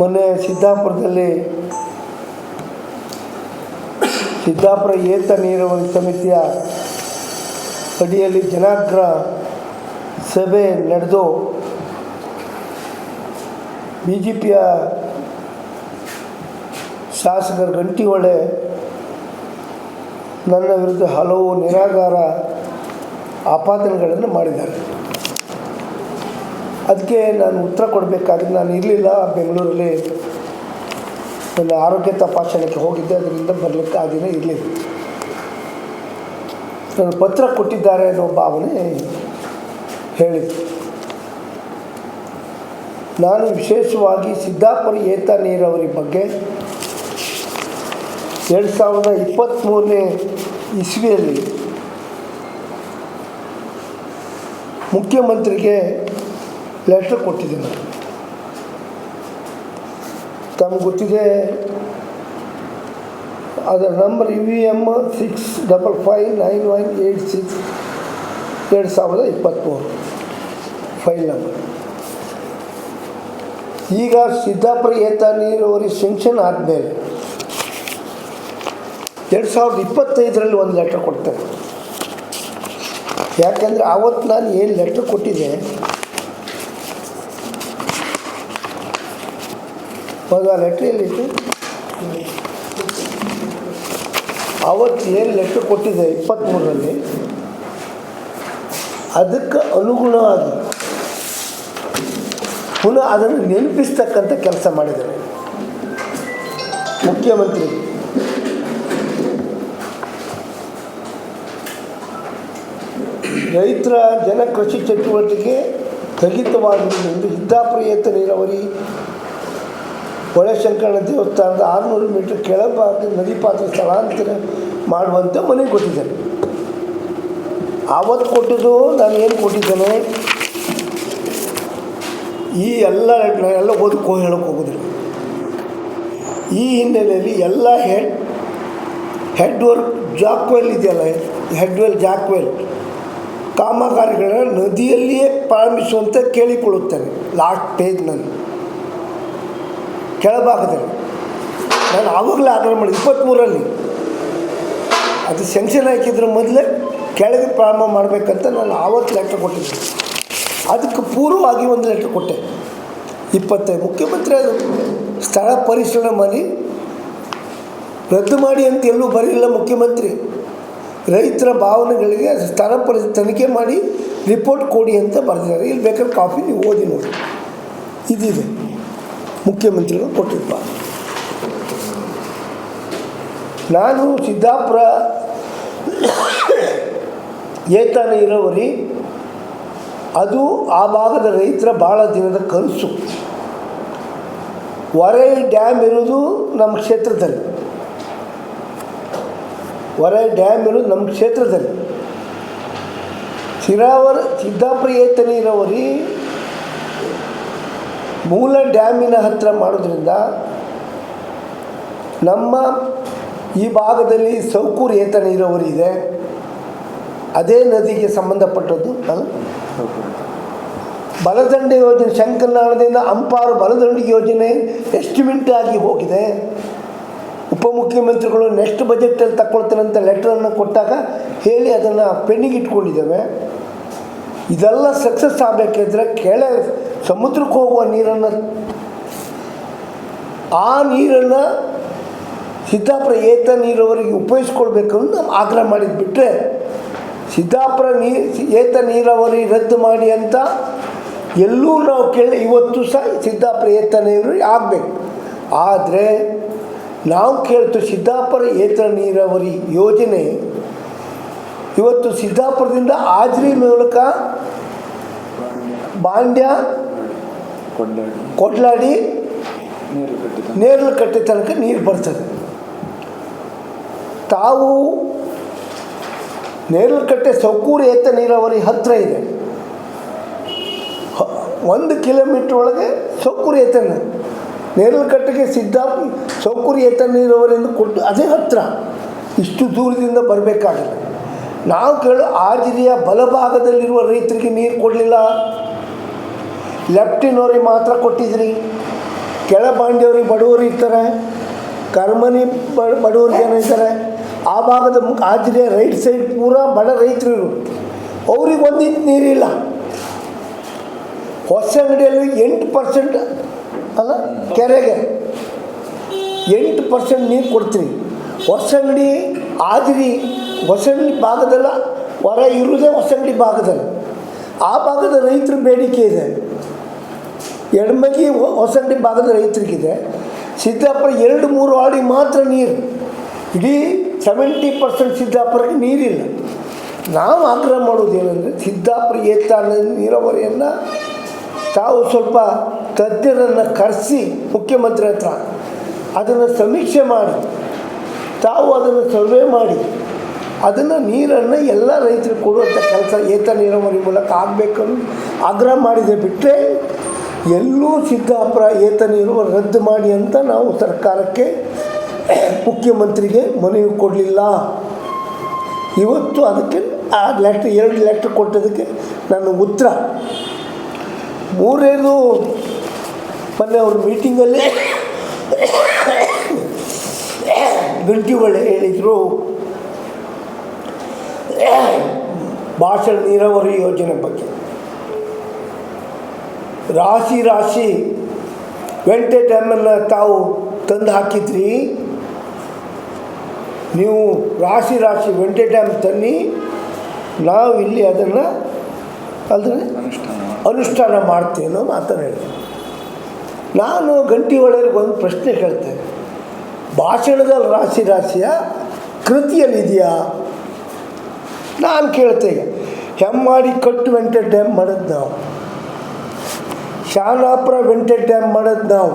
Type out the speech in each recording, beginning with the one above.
ಮೊನ್ನೆ ಸಿದ್ದಾಪುರದಲ್ಲಿ ಸಿದ್ದಾಪುರ ಏತ ನೀರಾವರಿ ಸಮಿತಿಯ ಅಡಿಯಲ್ಲಿ ಜನಾಗ್ರ ಸಭೆ ನಡೆದು ಬಿ ಜೆ ಪಿಯ ಶಾಸಕರ ಗಂಟಿಹೊಳೆ ನನ್ನ ವಿರುದ್ಧ ಹಲವು ನಿರಾಧಾರ ಆಪಾದನೆಗಳನ್ನು ಮಾಡಿದ್ದಾರೆ. ಅದಕ್ಕೆ ನಾನು ಉತ್ತರ ಕೊಡಬೇಕಾದ್ರೆ ನಾನು ಇರಲಿಲ್ಲ ಬೆಂಗಳೂರಲ್ಲಿ. ನನ್ನ ಆರೋಗ್ಯ ತಪಾಸಣೆಗೆ ಹೋಗಿದ್ದೆ, ಅದರಿಂದ ಬರಲಿಕ್ಕೆ ಆಗಿನ ಇರಲಿಲ್ಲ. ನಾನು ಪತ್ರ ಕೊಟ್ಟಿದ್ದಾರೆ ಅನ್ನೋ ಭಾವನೆ ಹೇಳಿದ್ದೆ. ನಾನು ವಿಶೇಷವಾಗಿ ಸಿದ್ದಾಪುರ ಏತ ನೀರಾವರಿ ಬಗ್ಗೆ ಎರಡು ಸಾವಿರದ ಇಪ್ಪತ್ತ್ಮೂರನೇ ಇಸ್ವಿಯಲ್ಲಿ ಮುಖ್ಯಮಂತ್ರಿಗೆ ಲೆಟ್ರ್ ಕೊಟ್ಟಿದ್ದೀನಿ. ತಮ್ಗೆ ಗೊತ್ತಿದೆ, ಅದರ number U V M six double five nine one eight six ಎರಡು ಸಾವಿರದ ಇಪ್ಪತ್ತ್ಮೂರು ಫೈಲ್ ನಂಬರ್ ಈಗ ಸಿದ್ದಾಪುರ ಏತ ನೀರಾವರಿ ಸೆಂಕ್ಷನ್ ಆದಮೇಲೆ ಎರಡು ಸಾವಿರದ ಇಪ್ಪತ್ತೈದರಲ್ಲಿ ಒಂದು ಲೆಟ್ರ್ ಕೊಡ್ತೇನೆ ಯಾಕೆಂದರೆ ಆವತ್ತು ನಾನು ಏನು ಲೆಟ್ರ್ ಕೊಟ್ಟಿದ್ದೆ ಆ ಲೆಟ್ರ್ ಎಲ್ಲಿತ್ತು ಅವತ್ತು ಏನು ಲೆಟ್ರ್ ಕೊಟ್ಟಿದೆ ಇಪ್ಪತ್ತ್ಮೂರರಲ್ಲಿ, ಅದಕ್ಕೆ ಅನುಗುಣವಾಗಿ ಪುನಃ ಅದನ್ನು ನೆನಪಿಸ್ತಕ್ಕಂಥ ಕೆಲಸ ಮಾಡಿದ್ದಾರೆ. ಮುಖ್ಯಮಂತ್ರಿ. ರೈತರ ಜನ ಕೃಷಿ ಚಟುವಟಿಕೆ ಸ್ಥಗಿತವಾಗಿರುವುದರಿಂದ ಎಂದು ಏತ ನೀರಾವರಿ ಹೊಳೆಶಂಕರನ ದೇವಸ್ಥಾನದ ಆರುನೂರು ಮೀಟರ್ ಕೆಳಭಾಗ ನದಿ ಪಾತ್ರ ಸ್ಥಳಾಂತರ ಮಾಡುವಂಥ ಮನೆ ಕೊಟ್ಟಿದ್ದೇನೆ. ಆವತ್ತು ಕೊಟ್ಟಿದ್ದು ನಾನು ಏನು ಕೊಟ್ಟಿದ್ದೇನೆ? ಈ ಎಲ್ಲ ಎಲ್ಲ ಓದಕ್ಕೋ ಹೇಳಕ್ಕೆ ಹೋಗೋದಿಲ್ಲ. ಈ ಹಿನ್ನೆಲೆಯಲ್ಲಿ ಎಲ್ಲ ಹೆಡ್ ಹೆಡ್ ವರ್ಕ್ ಜಾಕ್ವೆಲ್ ಇದೆಯಲ್ಲ ಹೆಡ್ವೆಲ್ ಜಾಕ್ವೆಲ್ ಕಾಮಗಾರಿಗಳನ್ನ ನದಿಯಲ್ಲಿಯೇ ಪ್ರಾರಂಭಿಸುವಂತೆ ಕೇಳಿಕೊಳ್ಳುತ್ತೇನೆ. ಲಾಸ್ಟ್ ಪೇಜ್ ನಾನು ಕೆಳಭಾಗದಲ್ಲಿ. ನಾನು ಆವಾಗಲೇ ಆಗ್ರಹ ಮಾಡಿದೆ ಇಪ್ಪತ್ತ್ಮೂರರಲ್ಲಿ. ಅದು ಸೆಂಕ್ಷನ್ ಹಾಕಿದ್ರ ಮೊದಲೇ ಕೆಳಗೆ ಪ್ರಾರಂಭ ಮಾಡಬೇಕಂತ ನಾನು ಆವತ್ತು ಲೆಟ್ರ್ ಕೊಟ್ಟಿದ್ದೆ. ಅದಕ್ಕೆ ಪೂರ್ವವಾಗಿ ಒಂದು ಲೆಟ್ರ್ ಕೊಟ್ಟೆ. ಇಪ್ಪತ್ತೈದು. ಮುಖ್ಯಮಂತ್ರಿ ಅದು ಸ್ಥಳ ಪರಿಶೀಲನೆ ಮಾಡಿ, ರದ್ದು ಮಾಡಿ ಅಂತ ಎಲ್ಲೂ ಬರಲಿಲ್ಲ ಮುಖ್ಯಮಂತ್ರಿ. ರೈತರ ಭಾವನೆಗಳಿಗೆ ಸ್ಥಳ ಪರಿ, ತನಿಖೆ ಮಾಡಿ ರಿಪೋರ್ಟ್ ಕೊಡಿ ಅಂತ ಬರೆದಿದ್ದಾರೆ. ಇಲ್ಲಿ ಬೇಕಾದ್ರೆ ಕಾಫಿ ನೀವು ಓದಿ ನೋಡಿ. ಇದಿದೆ. ಮುಖ್ಯಮಂತ್ರಿಗಳು ಕೊಟ್ಟಿದ್ದ ನಾನು ಸಿದ್ದಾಪುರ ಏತ ನೀರಾವರಿ ಅದು ಆ ಭಾಗದ ರೈತರ ಭಾಳ ದಿನದ ಕನಸು. ವರೈ ಡ್ಯಾಮ್ ಇರೋದು ನಮ್ಮ ಕ್ಷೇತ್ರದಲ್ಲಿ. ವರೈ ಡ್ಯಾಮ್ ಇರೋದು ನಮ್ಮ ಕ್ಷೇತ್ರದಲ್ಲಿ. ಸಿರಾವರ ಸಿದ್ದಾಪುರ ಏತ ನೀರಾವರಿ ಮೂಲ ಡ್ಯಾಮಿನ ಹತ್ತಿರ ಮಾಡೋದ್ರಿಂದ ನಮ್ಮ ಈ ಭಾಗದಲ್ಲಿ ಸೌಕೂರು ಏತ ನೀರಾವರಿ ಇದೆ. ಅದೇ ನದಿಗೆ ಸಂಬಂಧಪಟ್ಟದ್ದು? ಬಲದಂಡೆ ಯೋಜನೆ, ಶಂಕರನಾಳದಿಂದ ಅಂಪಾರು ಬಲದಂಡಿ ಯೋಜನೆ ಎಸ್ಟಿಮೇಟ್ ಆಗಿ ಹೋಗಿದೆ. ಉಪಮುಖ್ಯಮಂತ್ರಿಗಳು ನೆಕ್ಸ್ಟ್ ಬಜೆಟಲ್ಲಿ ತಗೊಳ್ತೇನೆ ಅಂತ ಲೆಟ್ರನ್ನು ಕೊಟ್ಟಾಗ ಹೇಳಿ ಅದನ್ನು ಪೆಂಡಿಂಗ್ ಇಟ್ಕೊಂಡಿದ್ದೇವೆ. ಇದೆಲ್ಲ ಸಕ್ಸಸ್ ಆಗಬೇಕಿದ್ರೆ ಕೆಳ ಸಮುದ್ರಕ್ಕೆ ಹೋಗುವ ನೀರನ್ನು ಆ ನೀರನ್ನು ಸಿದ್ದಾಪುರ ಏತ ನೀರಾವರಿಗೆ ಉಪಯೋಗಿಸ್ಕೊಳ್ಬೇಕು ಅಂತ ಆಗ್ರಹ ಮಾಡಿದ್ದು ಬಿಟ್ಟರೆ ಸಿದ್ದಾಪುರ ನೀ, ಏತ ನೀರಾವರಿ ರದ್ದು ಮಾಡಿ ಅಂತ ಎಲ್ಲೂ ನಾವು ಕೇಳಿ ಇವತ್ತು ಸಹ ಸಿದ್ದಾಪುರ ಏತ ನೀರು ಆಗಬೇಕು. ಆದರೆ ನಾವು ಕೇಳ್ತು ಸಿದ್ದಾಪುರ ಏತ ನೀರಾವರಿ ಯೋಜನೆ ಇವತ್ತು ಸಿದ್ದಾಪುರದಿಂದ ಆಜ್ರಿ ಮೂಲಕ ಬಾಂಡ್ಯ ಕೊಂಡಾಡಿ ಕೊಡ್ಲಾಡಿ ನೀರು ಕಟ್ಟಿದ ಕಟ್ಟೆ ತನಕ ನೀರು ಬರ್ತದೆ. ತಾವು ನೇರಳು ಕಟ್ಟೆ ಸೌಕೂರು ಏತ ನೀರಾವರಿ ಹತ್ತಿರ ಇದೆ. ಒಂದು ಕಿಲೋಮೀಟ್ರ್ ಒಳಗೆ ಸೌಕೂರು ಏತನ ಕಟ್ಟೆಗೆ ಸಿದ್ಧ ಸೌಕೂರು ಏತ ನೀರಾವರಿಯಿಂದ ಕೊಟ್ಟು ಅದೇ ಹತ್ತಿರ ಇಷ್ಟು ದೂರದಿಂದ ಬರಬೇಕಾಗಿಲ್ಲ. ನಾವು ಕೇಳೋ ಆಜಿರಿಯ ಬಲಭಾಗದಲ್ಲಿರುವ ರೈತರಿಗೆ ನೀರು ಕೊಡಲಿಲ್ಲ. ಲೆಫ್ಟಿನವ್ರಿಗೆ ಮಾತ್ರ ಕೊಟ್ಟಿದ್ರಿ. ಕೆಳ ಬಾಂಡಿಯವ್ರಿಗೆ ಬಡವರು ಇರ್ತಾರೆ. ಕರ್ಮನಿ ಬ ಬಡವರು ಜನ ಇರ್ತಾರೆ ಆ ಭಾಗದ ಆಚೆಗೆ ರೈಟ್ ಸೈಡ್ ಪೂರಾ ಬಡ ರೈತರು ಅವ್ರಿಗೆ ಒಂದಿತ್ತು ನೀರಿಲ್ಲ. ಹೊಸ ಅಂಗಡಿಯಲ್ಲಿ ಎಂಟು ಪರ್ಸೆಂಟ್ ಅಲ್ಲ, ಕೆರೆಗೆ ಎಂಟು ಪರ್ಸೆಂಟ್ ನೀರು ಕೊಡ್ತೀವಿ. ಹೊಸಂಗಡಿ ಆದಿರಿ ಹೊಸಂಗಡಿ ಭಾಗದಲ್ಲ, ಹೊರ ಇರುವುದೇ ಹೊಸಂಗಡಿ ಭಾಗದಲ್ಲಿ. ಆ ಭಾಗದ ರೈತರ ಬೇಡಿಕೆ ಇದೆ. ಎಡಮಗಿ ಹೊ- ಹೊಸಂಗಡಿ ಭಾಗದ ರೈತರಿಗಿದೆ. ಸಿದ್ದಾಪುರ ಎರಡು ಮೂರು ಆಡಿ ಮಾತ್ರ ನೀರು. ಇಡೀ ಸೆವೆಂಟಿ ಪರ್ಸೆಂಟ್ ಸಿದ್ದಾಪುರಕ್ಕೆ ನೀರಿಲ್ಲ. ನಾವು ಆಗ್ರಹ ಮಾಡೋದೇನೆಂದರೆ ಸಿದ್ದಾಪುರ ಏತ ನೀರಾವರಿಯನ್ನು ತಾವು ಸ್ವಲ್ಪ ತಜ್ಞರನ್ನು ಕರೆಸಿ ಮುಖ್ಯಮಂತ್ರಿ ಹತ್ರ ಅದನ್ನು ಸಮೀಕ್ಷೆ ಮಾಡಿ. ತಾವು ಅದನ್ನು ಸರ್ವೆ ಮಾಡಿ. ಅದನ್ನು ನೀರನ್ನು ಎಲ್ಲ ರೈತರಿಗೆ ಕೊಡುವಂಥ ಕೆಲಸ ಏತ ನೀರಾವರಿ ಮೂಲಕ ಆಗಬೇಕನ್ನು ಆಗ್ರಹ ಮಾಡಿದೆ ಬಿಟ್ಟರೆ ಎಲ್ಲೂ ಸಿದ್ದಾಪುರ ಏತ ನೀರು ರದ್ದು ಮಾಡಿ ಅಂತ ನಾವು ಸರ್ಕಾರಕ್ಕೆ ಮುಖ್ಯಮಂತ್ರಿಗೆ ಮನವಿ ಕೊಡಲಿಲ್ಲ. ಇವತ್ತು ಅದಕ್ಕೆ ಆ ಲೆಟ್ರ್ ಎರಡು ಲೆಟ್ರ್ ಕೊಟ್ಟದಕ್ಕೆ ನನ್ನ ಉತ್ತರ. ಮೂರನೇದು, ಮೊನ್ನೆ ಅವ್ರ ಮೀಟಿಂಗಲ್ಲಿ ಗಂಟಿ ಒಳ್ಳೆ ಹೇಳಿದರು. ಭಾಷಣ ನೀರಾವರಿ ಯೋಜನೆ ಬಗ್ಗೆ. ರಾಶಿ ರಾಶಿ ವೆಂಟೆ ಡ್ಯಾಮನ್ನು ತಾವು ತಂದು ಹಾಕಿದ್ರಿ. ನೀವು ರಾಶಿ ರಾಶಿ ವೆಂಟೆ ಡ್ಯಾಮ್ ತನ್ನಿ, ನಾವು ಇಲ್ಲಿ ಅದನ್ನು ಅಲ್ದ್ರೆ ಅನುಷ್ಠಾನ ಮಾಡ್ತೀವಿ ಅನ್ನೋ ಮಾತನ್ನು ಹೇಳ್ತೀನಿ. ನಾನು ಗಂಟಿ ಒಳಗೆ ಒಂದು ಪ್ರಶ್ನೆ ಕೇಳ್ತೇನೆ. ಭಾಷಣದಲ್ಲಿ ರಾಶಿ ರಾಶಿಯ ಕೃತಿಯಲ್ಲಿದೆಯಾ ನಾನು ಕೇಳ್ತೇನೆ. ಹೆಮ್ಮಾಡಿ ಕಟ್ಟು ವೆಂಟೆ ಡ್ಯಾಮ್ ಮಾಡೋದು ನಾವು. ಶಾನಾಪುರ ವೆಂಟೆ ಡ್ಯಾಮ್ ಮಾಡೋದು ನಾವು.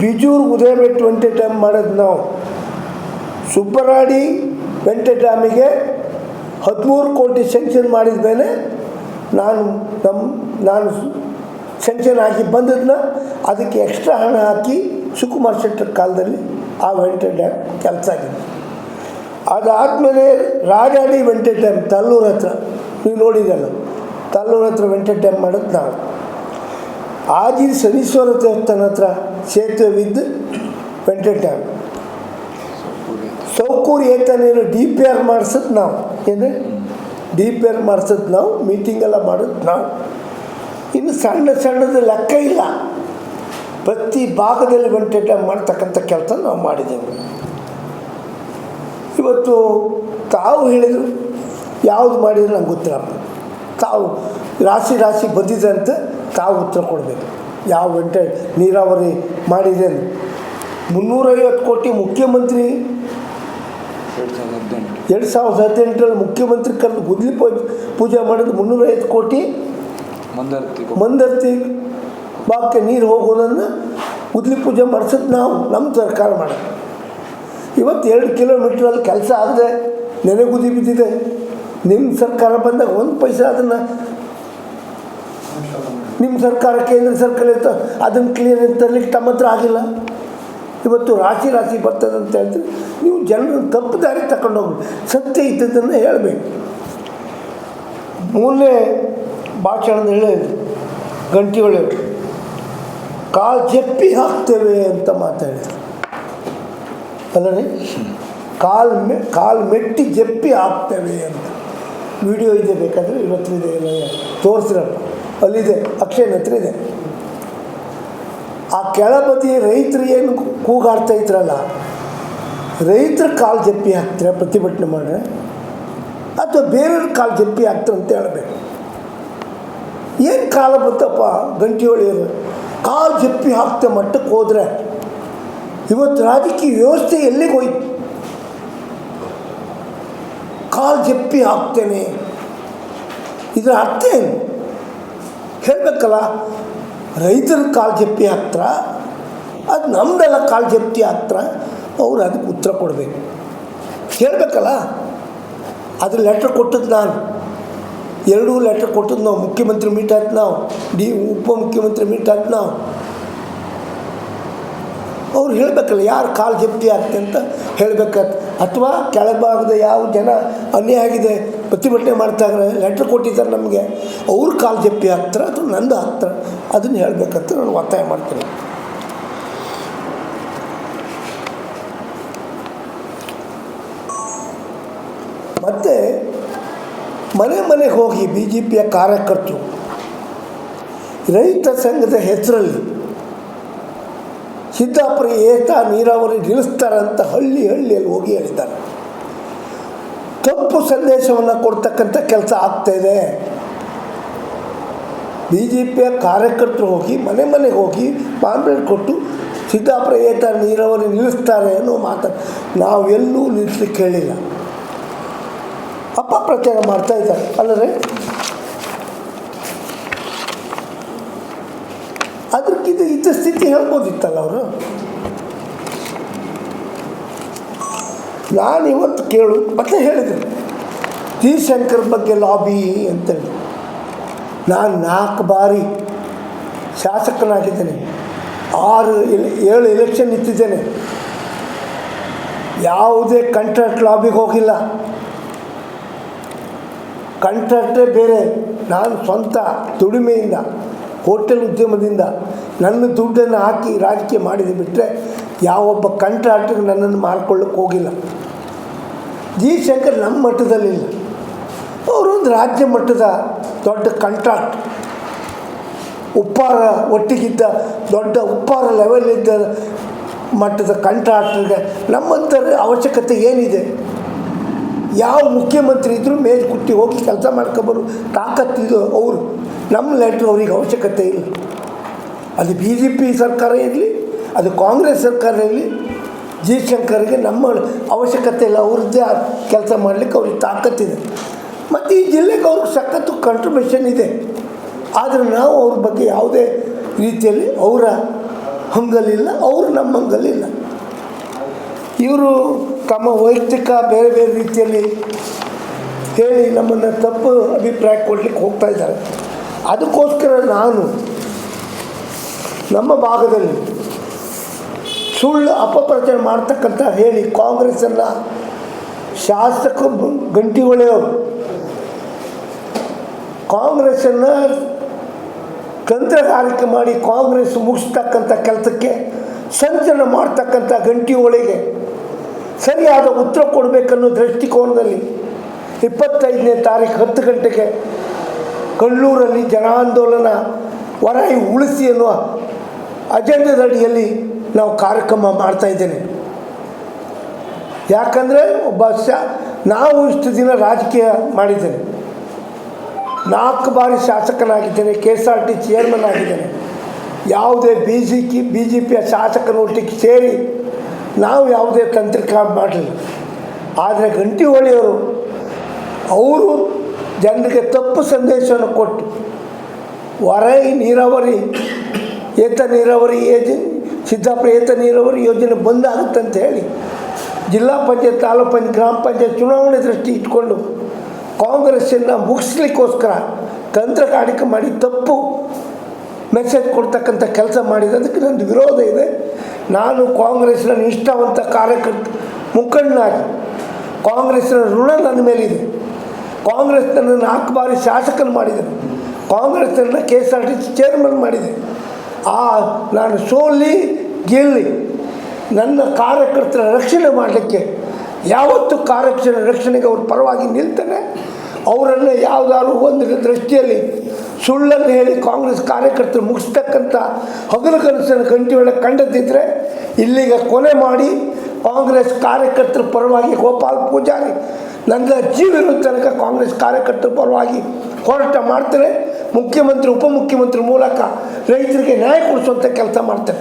ಬಿಜೂರು ಉದಯಬೆಟ್ಟು ವೆಂಟೆ ಡ್ಯಾಮ್ ಮಾಡೋದು ನಾವು. ಸುಬ್ಬರಾಡಿ ವೆಂಟೆ ಡ್ಯಾಮಿಗೆ ಹದಿಮೂರು ಕೋಟಿ ಸೆಂಕ್ಷನ್ ಮಾಡಿದ ಮೇಲೆ ನಾನು ನಮ್ಮ ನಾನು ಸೆಂಕ್ಷನ್ ಹಾಕಿ ಬಂದದನ್ನ ಅದಕ್ಕೆ ಎಕ್ಸ್ಟ್ರಾ ಹಣ ಹಾಕಿ ಸುಕುಮಾರ್ ಶೆಟ್ಟರ್ ಕಾಲದಲ್ಲಿ ಆ ವೆಂಟೆ ಡ್ಯಾಮ್ ಕೆಲಸ ಆಗಿದೆ ಅದಾದಮೇಲೆ ರಾಜಾಡಿ ವೆಂಟೆ ಡ್ಯಾಮ್ ತಲ್ಲೂರು ಹತ್ರ, ನೀವು ನೋಡಿದಲ್ಲ. ತಲ್ಲೂರು ಹತ್ರ ವೆಂಟೆ ಡ್ಯಾಮ್ ಮಾಡೋದು ನಾವು. ಆಜಿ ಶನೀಶ್ವರ ದೇವಸ್ಥಾನ ಹತ್ರ ಸೇತುವೆ ಬಿದ್ದು ವೆಂಟೆ ಡ್ಯಾಮ್. ಸೌಕೂರು ಏತನೇನು ಡಿ ಪಿ ಆರ್ ಮಾಡಿಸೋದು ನಾವು. ಏನು ಡಿ ಪಿ ಆರ್ ಮಾಡಿಸೋದು ನಾವು ಮೀಟಿಂಗೆಲ್ಲ ಮಾಡೋದು ನಾವು. ಇನ್ನು ಸಣ್ಣ ಸಣ್ಣದ ಲೆಕ್ಕ ಇಲ್ಲ. ಪ್ರತಿ ಭಾಗದಲ್ಲಿ ಡ್ಯಾಮ್ ಮಾಡ್ತಕ್ಕಂಥ ಕೆಲಸ ನಾವು ಮಾಡಿದ್ದೇವೆ ಇವತ್ತು ತಾವು ಹೇಳಿದರು, ಯಾವುದು ಮಾಡಿದ್ರು ನಂಗೆ ಗೊತ್ತಿಲ್ಲ. ತಾವು ರಾಶಿ ರಾಶಿ ಬಂದಿದೆ ಅಂತ ತಾವು ಉತ್ತರ ಕೊಡಬೇಕು. ಯಾವ ವೆಂಟೆ ನೀರಾವರಿ ಮಾಡಿದೆ. ಮುನ್ನೂರೈವತ್ತು ಕೋಟಿ ಮುಖ್ಯಮಂತ್ರಿ ಎರಡು ಸಾವಿರದ ಹದಿನೆಂಟರಲ್ಲಿ ಮುಖ್ಯಮಂತ್ರಿ ಕರೆದು ಗುದ್ಲಿ ಪೂಜೆ ಪೂಜೆ ಮಾಡಿದ್ದು ಮುನ್ನೂರೈವತ್ತು ಕೋಟಿ ಮಂದರ್ತಿ. ಮಂದರ್ತಿ ಬಾಕ್ಕೆ ನೀರು ಹೋಗೋದನ್ನು ಗುದ್ಲಿ ಪೂಜೆ ಮಾಡಿಸೋದು ನಾವು ನಮ್ಮ ಸರ್ಕಾರ ಮಾಡೋದು. ಇವತ್ತು ಎರಡು ಕಿಲೋಮೀಟ್ರಲ್ಲಿ ಕೆಲಸ ಆಗದೆ ನೆನೆಗುದಿ ಬಿದ್ದಿದೆ. ನಿಮ್ಮ ಸರ್ಕಾರ ಬಂದಾಗ ಒಂದು ಪೈಸೆ ಅದನ್ನು ನಿಮ್ಮ ಸರ್ಕಾರ, ಕೇಂದ್ರ ಸರ್ಕಾರ ಇತ್ತು, ಅದನ್ನು ಕ್ಲಿಯರ್ ತರಲಿಕ್ಕೆ ತಮ್ಮ ಹತ್ರ ಆಗಿಲ್ಲ. ಇವತ್ತು ರಾಶಿ ರಾಶಿ ಬರ್ತದೆ ಅಂತ ಹೇಳ್ತೀವಿ ನೀವು ಜನರನ್ನು ತಪ್ಪು ದಾರಿ ತಗೊಂಡೋಗಿ ಸತ್ಯ ಇದ್ದದ್ದನ್ನು ಹೇಳಬೇಕು. ಮೂಲೆ ಭಾಷಣದ ಹೇಳೋದು ಗಂಟಿ ಒಳ್ಳೆಯವರು ಕಾಲು ಜಪ್ಪಿ ಹಾಕ್ತೇವೆ ಅಂತ ಮಾತಾಡಿದ್ರು ಅಲ್ಲರಿ ಕಾಲು ಮೆ, ಕಾಲು ಮೆಟ್ಟಿ ಜಪ್ಪಿ ಹಾಕ್ತೇವೆ ಅಂತ. ವಿಡಿಯೋ ಇದೆ ಬೇಕಾದರೆ ಇವತ್ತು ಇದೆ ಇಲ್ಲ ತೋರಿಸಿರಪ್ಪ ಅಲ್ಲಿದೆ ಅಕ್ಷಯನ ಹತ್ರ ಇದೆ. ಆ ಕೆಳಬದಿ ರೈತರು ಏನು ಕೂಗಾಡ್ತಾ ಇದ್ರಲ್ಲ, ರೈತರ ಕಾಲು ಜಪ್ಪಿ ಹಾಕ್ತೀರ, ಪ್ರತಿಭಟನೆ ಮಾಡ್ರೆ ಅಥವಾ ಬೇರೆಯವ್ರ ಕಾಲು ಜಪ್ಪಿ ಹಾಕ್ತಾರೆ ಅಂತ ಹೇಳಬೇಕು. ಏನು ಕಾಲ ಬಂತಪ್ಪ ಗಂಟಿ ಹೊಳೆಯೋರು ಕಾಲು ಜಪ್ಪಿ ಹಾಕ್ತಾ ಮಟ್ಟಕ್ಕೆ ಹೋದರೆ? ಇವತ್ತು ರಾಜಕೀಯ ವ್ಯವಸ್ಥೆ ಎಲ್ಲಿಗೆ ಹೋಯ್ತು? ಕಾಲು ಜಪ್ಪಿ ಹಾಕ್ತೇನೆ. ಇದರ ಅರ್ಥ ಏನು? ಹೇಳಬೇಕಲ್ಲ, ರೈತರ ಕಾಲು ಜಪ್ಪಿ ಹಾಕ್ತಾರ, ಅದು ನಮ್ಮದೆಲ್ಲ ಕಾಲು ಜಪ್ತಿ ಹಾಕ್ತಾರ, ಅವ್ರು ಅದಕ್ಕೆ ಉತ್ತರ ಕೊಡಬೇಕು. ಕೇಳಬೇಕಲ್ಲ ಅದು ಲೆಟ್ರ್ ಕೊಟ್ಟದ್ದು ನಾನು. ಎರಡೂ ಲೆಟ್ರ್ ಕೊಟ್ಟದ್ದು ನಾವು, ಮುಖ್ಯಮಂತ್ರಿ ಮೀಟ್ ಆಯ್ತು ನಾವು, ಡಿ ಉಪಮುಖ್ಯಮಂತ್ರಿ ಮೀಟ್ ಆಯ್ತು ನಾವು. ಅವ್ರು ಹೇಳಬೇಕಲ್ಲ, ಯಾರು ಕಾಲು ಜಪ್ತಿ ಆಗ್ತೆ ಅಂತ ಹೇಳಬೇಕಾಗ್ತದೆ ಅಥವಾ ಕೆಳಭಾಗದ ಯಾವ ಜನ ಅನ್ಯಾಯ ಆಗಿದೆ, ಪ್ರತಿಭಟನೆ ಮಾಡ್ತಾರೆ ಲೆಟ್ರ್ ಕೊಟ್ಟಿದ್ದಾರೆ ನಮಗೆ, ಅವ್ರ ಕಾಲು ಜಪ್ಪಿ ಹಾಕ್ತಾರೆ ಅಥವಾ ನಂದು ಹಾಕ್ತಾರೆ ಅದನ್ನು ಹೇಳಬೇಕಂತ ನಾನು ಒತ್ತಾಯ ಮಾಡ್ತೀನಿ. ಮತ್ತು, ಮನೆ ಮನೆಗೆ ಹೋಗಿ ಬಿ ಜೆ ಪಿಯ ಕಾರ್ಯಕರ್ತರು, ರೈತ ಸಂಘದ ಹೆಸರಲ್ಲಿ ಸಿದ್ದಾಪುರ ಏತ ನೀರಾವರಿ ಅಂತ ಹಳ್ಳಿ ಹಳ್ಳಿಯಲ್ಲಿ ಹೋಗಿ ಹೇಳಿದ್ದಾರೆ. ತಪ್ಪು ಸಂದೇಶವನ್ನು ಕೊಡ್ತಕ್ಕಂಥ ಕೆಲಸ ಆಗ್ತಾಯಿದೆ ಬಿ ಜೆ ಪಿಯ ಕಾರ್ಯಕರ್ತರು ಹೋಗಿ, ಮನೆ ಮನೆಗೆ ಹೋಗಿ ಪಾಂಪ್ಲೆಟ್ ಕೊಟ್ಟು ಸಿದ್ದಾಪುರ ಏತ ನೀರಾವರಿ ನಿಲ್ಲಿಸ್ತಾರೆ ಅನ್ನೋ ಮಾತು ನಾವೆಲ್ಲೂ ನಿಲ್ಲಿಸ್ಲಿಕ್ಕೆ ಹೇಳಿಲ್ಲ. ಅಪಪ್ರಚಾರ ಮಾಡ್ತಾ ಇದ್ದಾರೆ. ಅಲ್ಲದೆ ಇದ್ದ ಸ್ಥಿತಿ ಹೇಳ್ಬೋದಿತ್ತಲ್ಲ ಅವರು? ನಾನು ಇವತ್ತು ಕೇಳು, ಮತ್ತೆ ಹೇಳಿದೆ. ತೀರ್ಶಂಕರ್ ಬಗ್ಗೆ ಲಾಬಿ ಅಂತೇಳಿ. ನಾನು ನಾಲ್ಕು ಬಾರಿ ಶಾಸಕನಾಗಿದ್ದೇನೆ. ಆರು ಇಲ್ ಏಳು ಎಲೆಕ್ಷನ್ ನಿಂತಿದ್ದೇನೆ. ಯಾವುದೇ ಕಂಟ್ರಾಕ್ಟ್ ಲಾಬಿಗೆ ಹೋಗಿಲ್ಲ. ಕಂಟ್ರಾಕ್ಟೇ ಬೇರೆ. ನಾನು ಸ್ವಂತ ದುಡಿಮೆಯಿಂದ ಹೋಟೆಲ್ ಉದ್ಯಮದಿಂದ ನನ್ನ ದುಡ್ಡನ್ನು ಹಾಕಿ ರಾಜಕೀಯ ಮಾಡಿದೆ ಬಿಟ್ಟರೆ ಯಾವೊಬ್ಬ ಕಂಟ್ರಾಕ್ಟರ್ ನನ್ನನ್ನು ಮಾರ್ಕೊಳ್ಳೋಕೆ ಹೋಗಿಲ್ಲ. ಜಿ ಶಂಕರ್ ನಮ್ಮ ಮಟ್ಟದಲ್ಲಿಲ್ಲ ಅವರೊಂದು ರಾಜ್ಯ ಮಟ್ಟದ ದೊಡ್ಡ ಕಂಟ್ರಾಕ್ಟ್. ಉಪ್ಪಾರ ಒಟ್ಟಿಗಿದ್ದ ದೊಡ್ಡ ಉಪ್ಪಾರ ಲೆವೆಲ್ ಇದ್ದ ಮಟ್ಟದ ಕಂಟ್ರಾಕ್ಟ್ರಿಗೆ ನಮ್ಮಂಥ ಅವಶ್ಯಕತೆ ಏನಿದೆ? ಯಾವ ಮುಖ್ಯಮಂತ್ರಿ ಇದ್ದರೂ ಮೇಲ್ಕುಟ್ಟಿ ಹೋಗಿ ಕೆಲಸ ಮಾಡ್ಕೊಬರು ತಾಕತ್ತಿದ್ದು ಅವರು. ನಮ್ಮ ಲೆಟ್ರ್ ಅವ್ರಿಗೆ ಅವಶ್ಯಕತೆ ಇಲ್ಲ. ಅದು ಬಿ ಜೆ ಪಿ ಸರ್ಕಾರ ಇರಲಿ, ಅದು ಕಾಂಗ್ರೆಸ್ ಸರ್ಕಾರ ಇರಲಿ ಜಿ ಶಂಕರ್ಗೆ ನಮ್ಮ ಅವಶ್ಯಕತೆ ಇಲ್ಲ. ಅವ್ರದ್ದೇ ಕೆಲಸ ಮಾಡಲಿಕ್ಕೆ ಅವ್ರಿಗೆ ತಾಕತ್ತಿದೆ. ಮತ್ತು ಈ ಜಿಲ್ಲೆಗೆ ಅವ್ರಿಗೆ ಸಖತ್ತು ಕಾಂಟ್ರಿಬ್ಯೂಷನ್ ಇದೆ. ಆದರೆ ನಾವು ಅವ್ರ ಬಗ್ಗೆ ಯಾವುದೇ ರೀತಿಯಲ್ಲಿ ಅವರ ಹಂಗಲ್ಲಿಲ್ಲ ಅವರು ನಮ್ಮ ಹಂಗಲಿಲ್ಲ. ಇವರು ತಮ್ಮ ವೈಯಕ್ತಿಕ ಬೇರೆ ಬೇರೆ ರೀತಿಯಲ್ಲಿ ಹೇಳಿ ನಮ್ಮನ್ನು ತಪ್ಪು ಅಭಿಪ್ರಾಯ ಕೊಡಲಿಕ್ಕೆ ಹೋಗ್ತಾ ಇದ್ದಾರೆ. ಅದಕ್ಕೋಸ್ಕರ ನಾನು ನಮ್ಮ ಭಾಗದಲ್ಲಿ ಸುಳ್ಳು ಅಪಪ್ರಚಾರ ಮಾಡ್ತಕ್ಕಂಥ ಹೇಳಿ ಕಾಂಗ್ರೆಸ್ಸನ್ನು ಶಾಸಕ ಗಂಟಿ ಒಳೆಯವರು ಕಾಂಗ್ರೆಸ್ಸನ್ನು ತಂತ್ರಗಾರಿಕೆ ಮಾಡಿ ಕಾಂಗ್ರೆಸ್ ಮುಗಿಸ್ತಕ್ಕಂಥ ಕೆಲಸಕ್ಕೆ ಸಂಚಲನ ಮಾಡ್ತಕ್ಕಂಥ ಗಂಟಿ ಒಳಗೆ ಸರಿಯಾದ ಉತ್ತರ ಕೊಡಬೇಕನ್ನೋ ದೃಷ್ಟಿಕೋನದಲ್ಲಿ ಇಪ್ಪತ್ತೈದನೇ ತಾರೀಕು ಹತ್ತು ಗಂಟೆಗೆ ಕಣ್ಣೂರಲ್ಲಿ ಜನಾಂದೋಲನ ವರಾಯಿ ಉಳಿಸಿ ಅನ್ನುವ ಅಜೆಂಡದಡಿಯಲ್ಲಿ ನಾವು ಕಾರ್ಯಕ್ರಮ ಮಾಡ್ತಾ ಇದ್ದೇನೆ. ಯಾಕಂದರೆ ಒಬ್ಬ ಶ ನಾವು ಇಷ್ಟು ದಿನ ರಾಜಕೀಯ ಮಾಡಿದ್ದೇನೆ. ನಾಲ್ಕು ಬಾರಿ ಶಾಸಕನಾಗಿದ್ದೇನೆ K S R T chairman ಆಗಿದ್ದೇನೆ. ಯಾವುದೇ ಬಿ ಜಿ ಕಿ ಬಿ ಜೆ ಪಿಯ ಶಾಸಕರೊಟ್ಟಿಗೆ ಸೇರಿ ನಾವು ಯಾವುದೇ ತಂತ್ರಿಕ ಮಾಡಲಿಲ್ಲ. ಆದರೆ ಗಂಟಿಹೊಳಿಯವರು ಅವರು ಜನರಿಗೆ ತಪ್ಪು ಸಂದೇಶವನ್ನು ಕೊಟ್ಟು, ವರೈ ನೀರಾವರಿ, ಏತ ನೀರಾವರಿ ಯೋಜನೆ, ಸಿದ್ದಾಪುರ ಏತ ನೀರಾವರಿ ಯೋಜನೆ ಬಂದಾಗುತ್ತೆ ಅಂತ ಹೇಳಿ ಜಿಲ್ಲಾ ಪಂಚಾಯತ್, ತಾಲೂಕು ಪಂಚಾಯತ್, ಗ್ರಾಮ ಪಂಚಾಯತ್ ಚುನಾವಣೆ ದೃಷ್ಟಿ ಇಟ್ಕೊಂಡು ಕಾಂಗ್ರೆಸ್ಸನ್ನು ಮುಗಿಸ್ಲಿಕ್ಕೋಸ್ಕರ ತಂತ್ರಗಾರಿಕೆ ಮಾಡಿ ತಪ್ಪು ಮೆಸೇಜ್ ಕೊಡ್ತಕ್ಕಂಥ ಕೆಲಸ ಮಾಡಿದೆ. ಅದಕ್ಕೆ ನಂದು ವಿರೋಧ ಇದೆ. ನಾನು ಕಾಂಗ್ರೆಸ್ನ ನಿಷ್ಠಾವಂತ ಕಾರ್ಯಕರ್ತ ಮುಖಂಡನಾಗಿ ಕಾಂಗ್ರೆಸ್ನ ಋಣ ನನ್ನ ಮೇಲಿದೆ. ಕಾಂಗ್ರೆಸ್ ನನ್ನ ನಾಲ್ಕು ಬಾರಿ ಶಾಸಕನ ಮಾಡಿದೆ. ಕಾಂಗ್ರೆಸ್ಸನ್ನು K S R T C chairman ಮಾಡಿದೆ. ಆ ನಾನು ಸೋಲಿ, ಗೆಲ್ಲಿ ನನ್ನ ಕಾರ್ಯಕರ್ತರ ರಕ್ಷಣೆ ಮಾಡಲಿಕ್ಕೆ ಯಾವತ್ತು ಕಾರ್ಯಕ್ಷರ ರಕ್ಷಣೆಗೆ ಅವ್ರ ಪರವಾಗಿ ನಿಲ್ತಾನೆ ಅವರನ್ನು ಯಾವುದಾದ್ರು ಒಂದು ದೃಷ್ಟಿಯಲ್ಲಿ ಸುಳ್ಳನ್ನು ಹೇಳಿ ಕಾಂಗ್ರೆಸ್ ಕಾರ್ಯಕರ್ತರು ಮುಗಿಸ್ತಕ್ಕಂಥ ಹಗಲು ಕನಸನ್ನು ಗಂಟೆ ಒಳಗೆ ಕಂಡದ್ದಿದ್ದರೆ ಇಲ್ಲಿಗೆ ಕೊನೆ ಮಾಡಿ ಕಾಂಗ್ರೆಸ್ ಕಾರ್ಯಕರ್ತರ ಪರವಾಗಿ ಗೋಪಾಲ್ ಪೂಜಾರಿ ನನ್ನ ಜೀವಿರೋ ತನಕ ಕಾಂಗ್ರೆಸ್ ಕಾರ್ಯಕರ್ತರ ಪರವಾಗಿ ಹೋರಾಟ ಮಾಡ್ತಾರೆ. ಮುಖ್ಯಮಂತ್ರಿ, ಉಪಮುಖ್ಯಮಂತ್ರಿ ಮೂಲಕ ರೈತರಿಗೆ ನ್ಯಾಯ ಕೊಡಿಸುವಂಥ ಕೆಲಸ ಮಾಡ್ತಾರೆ.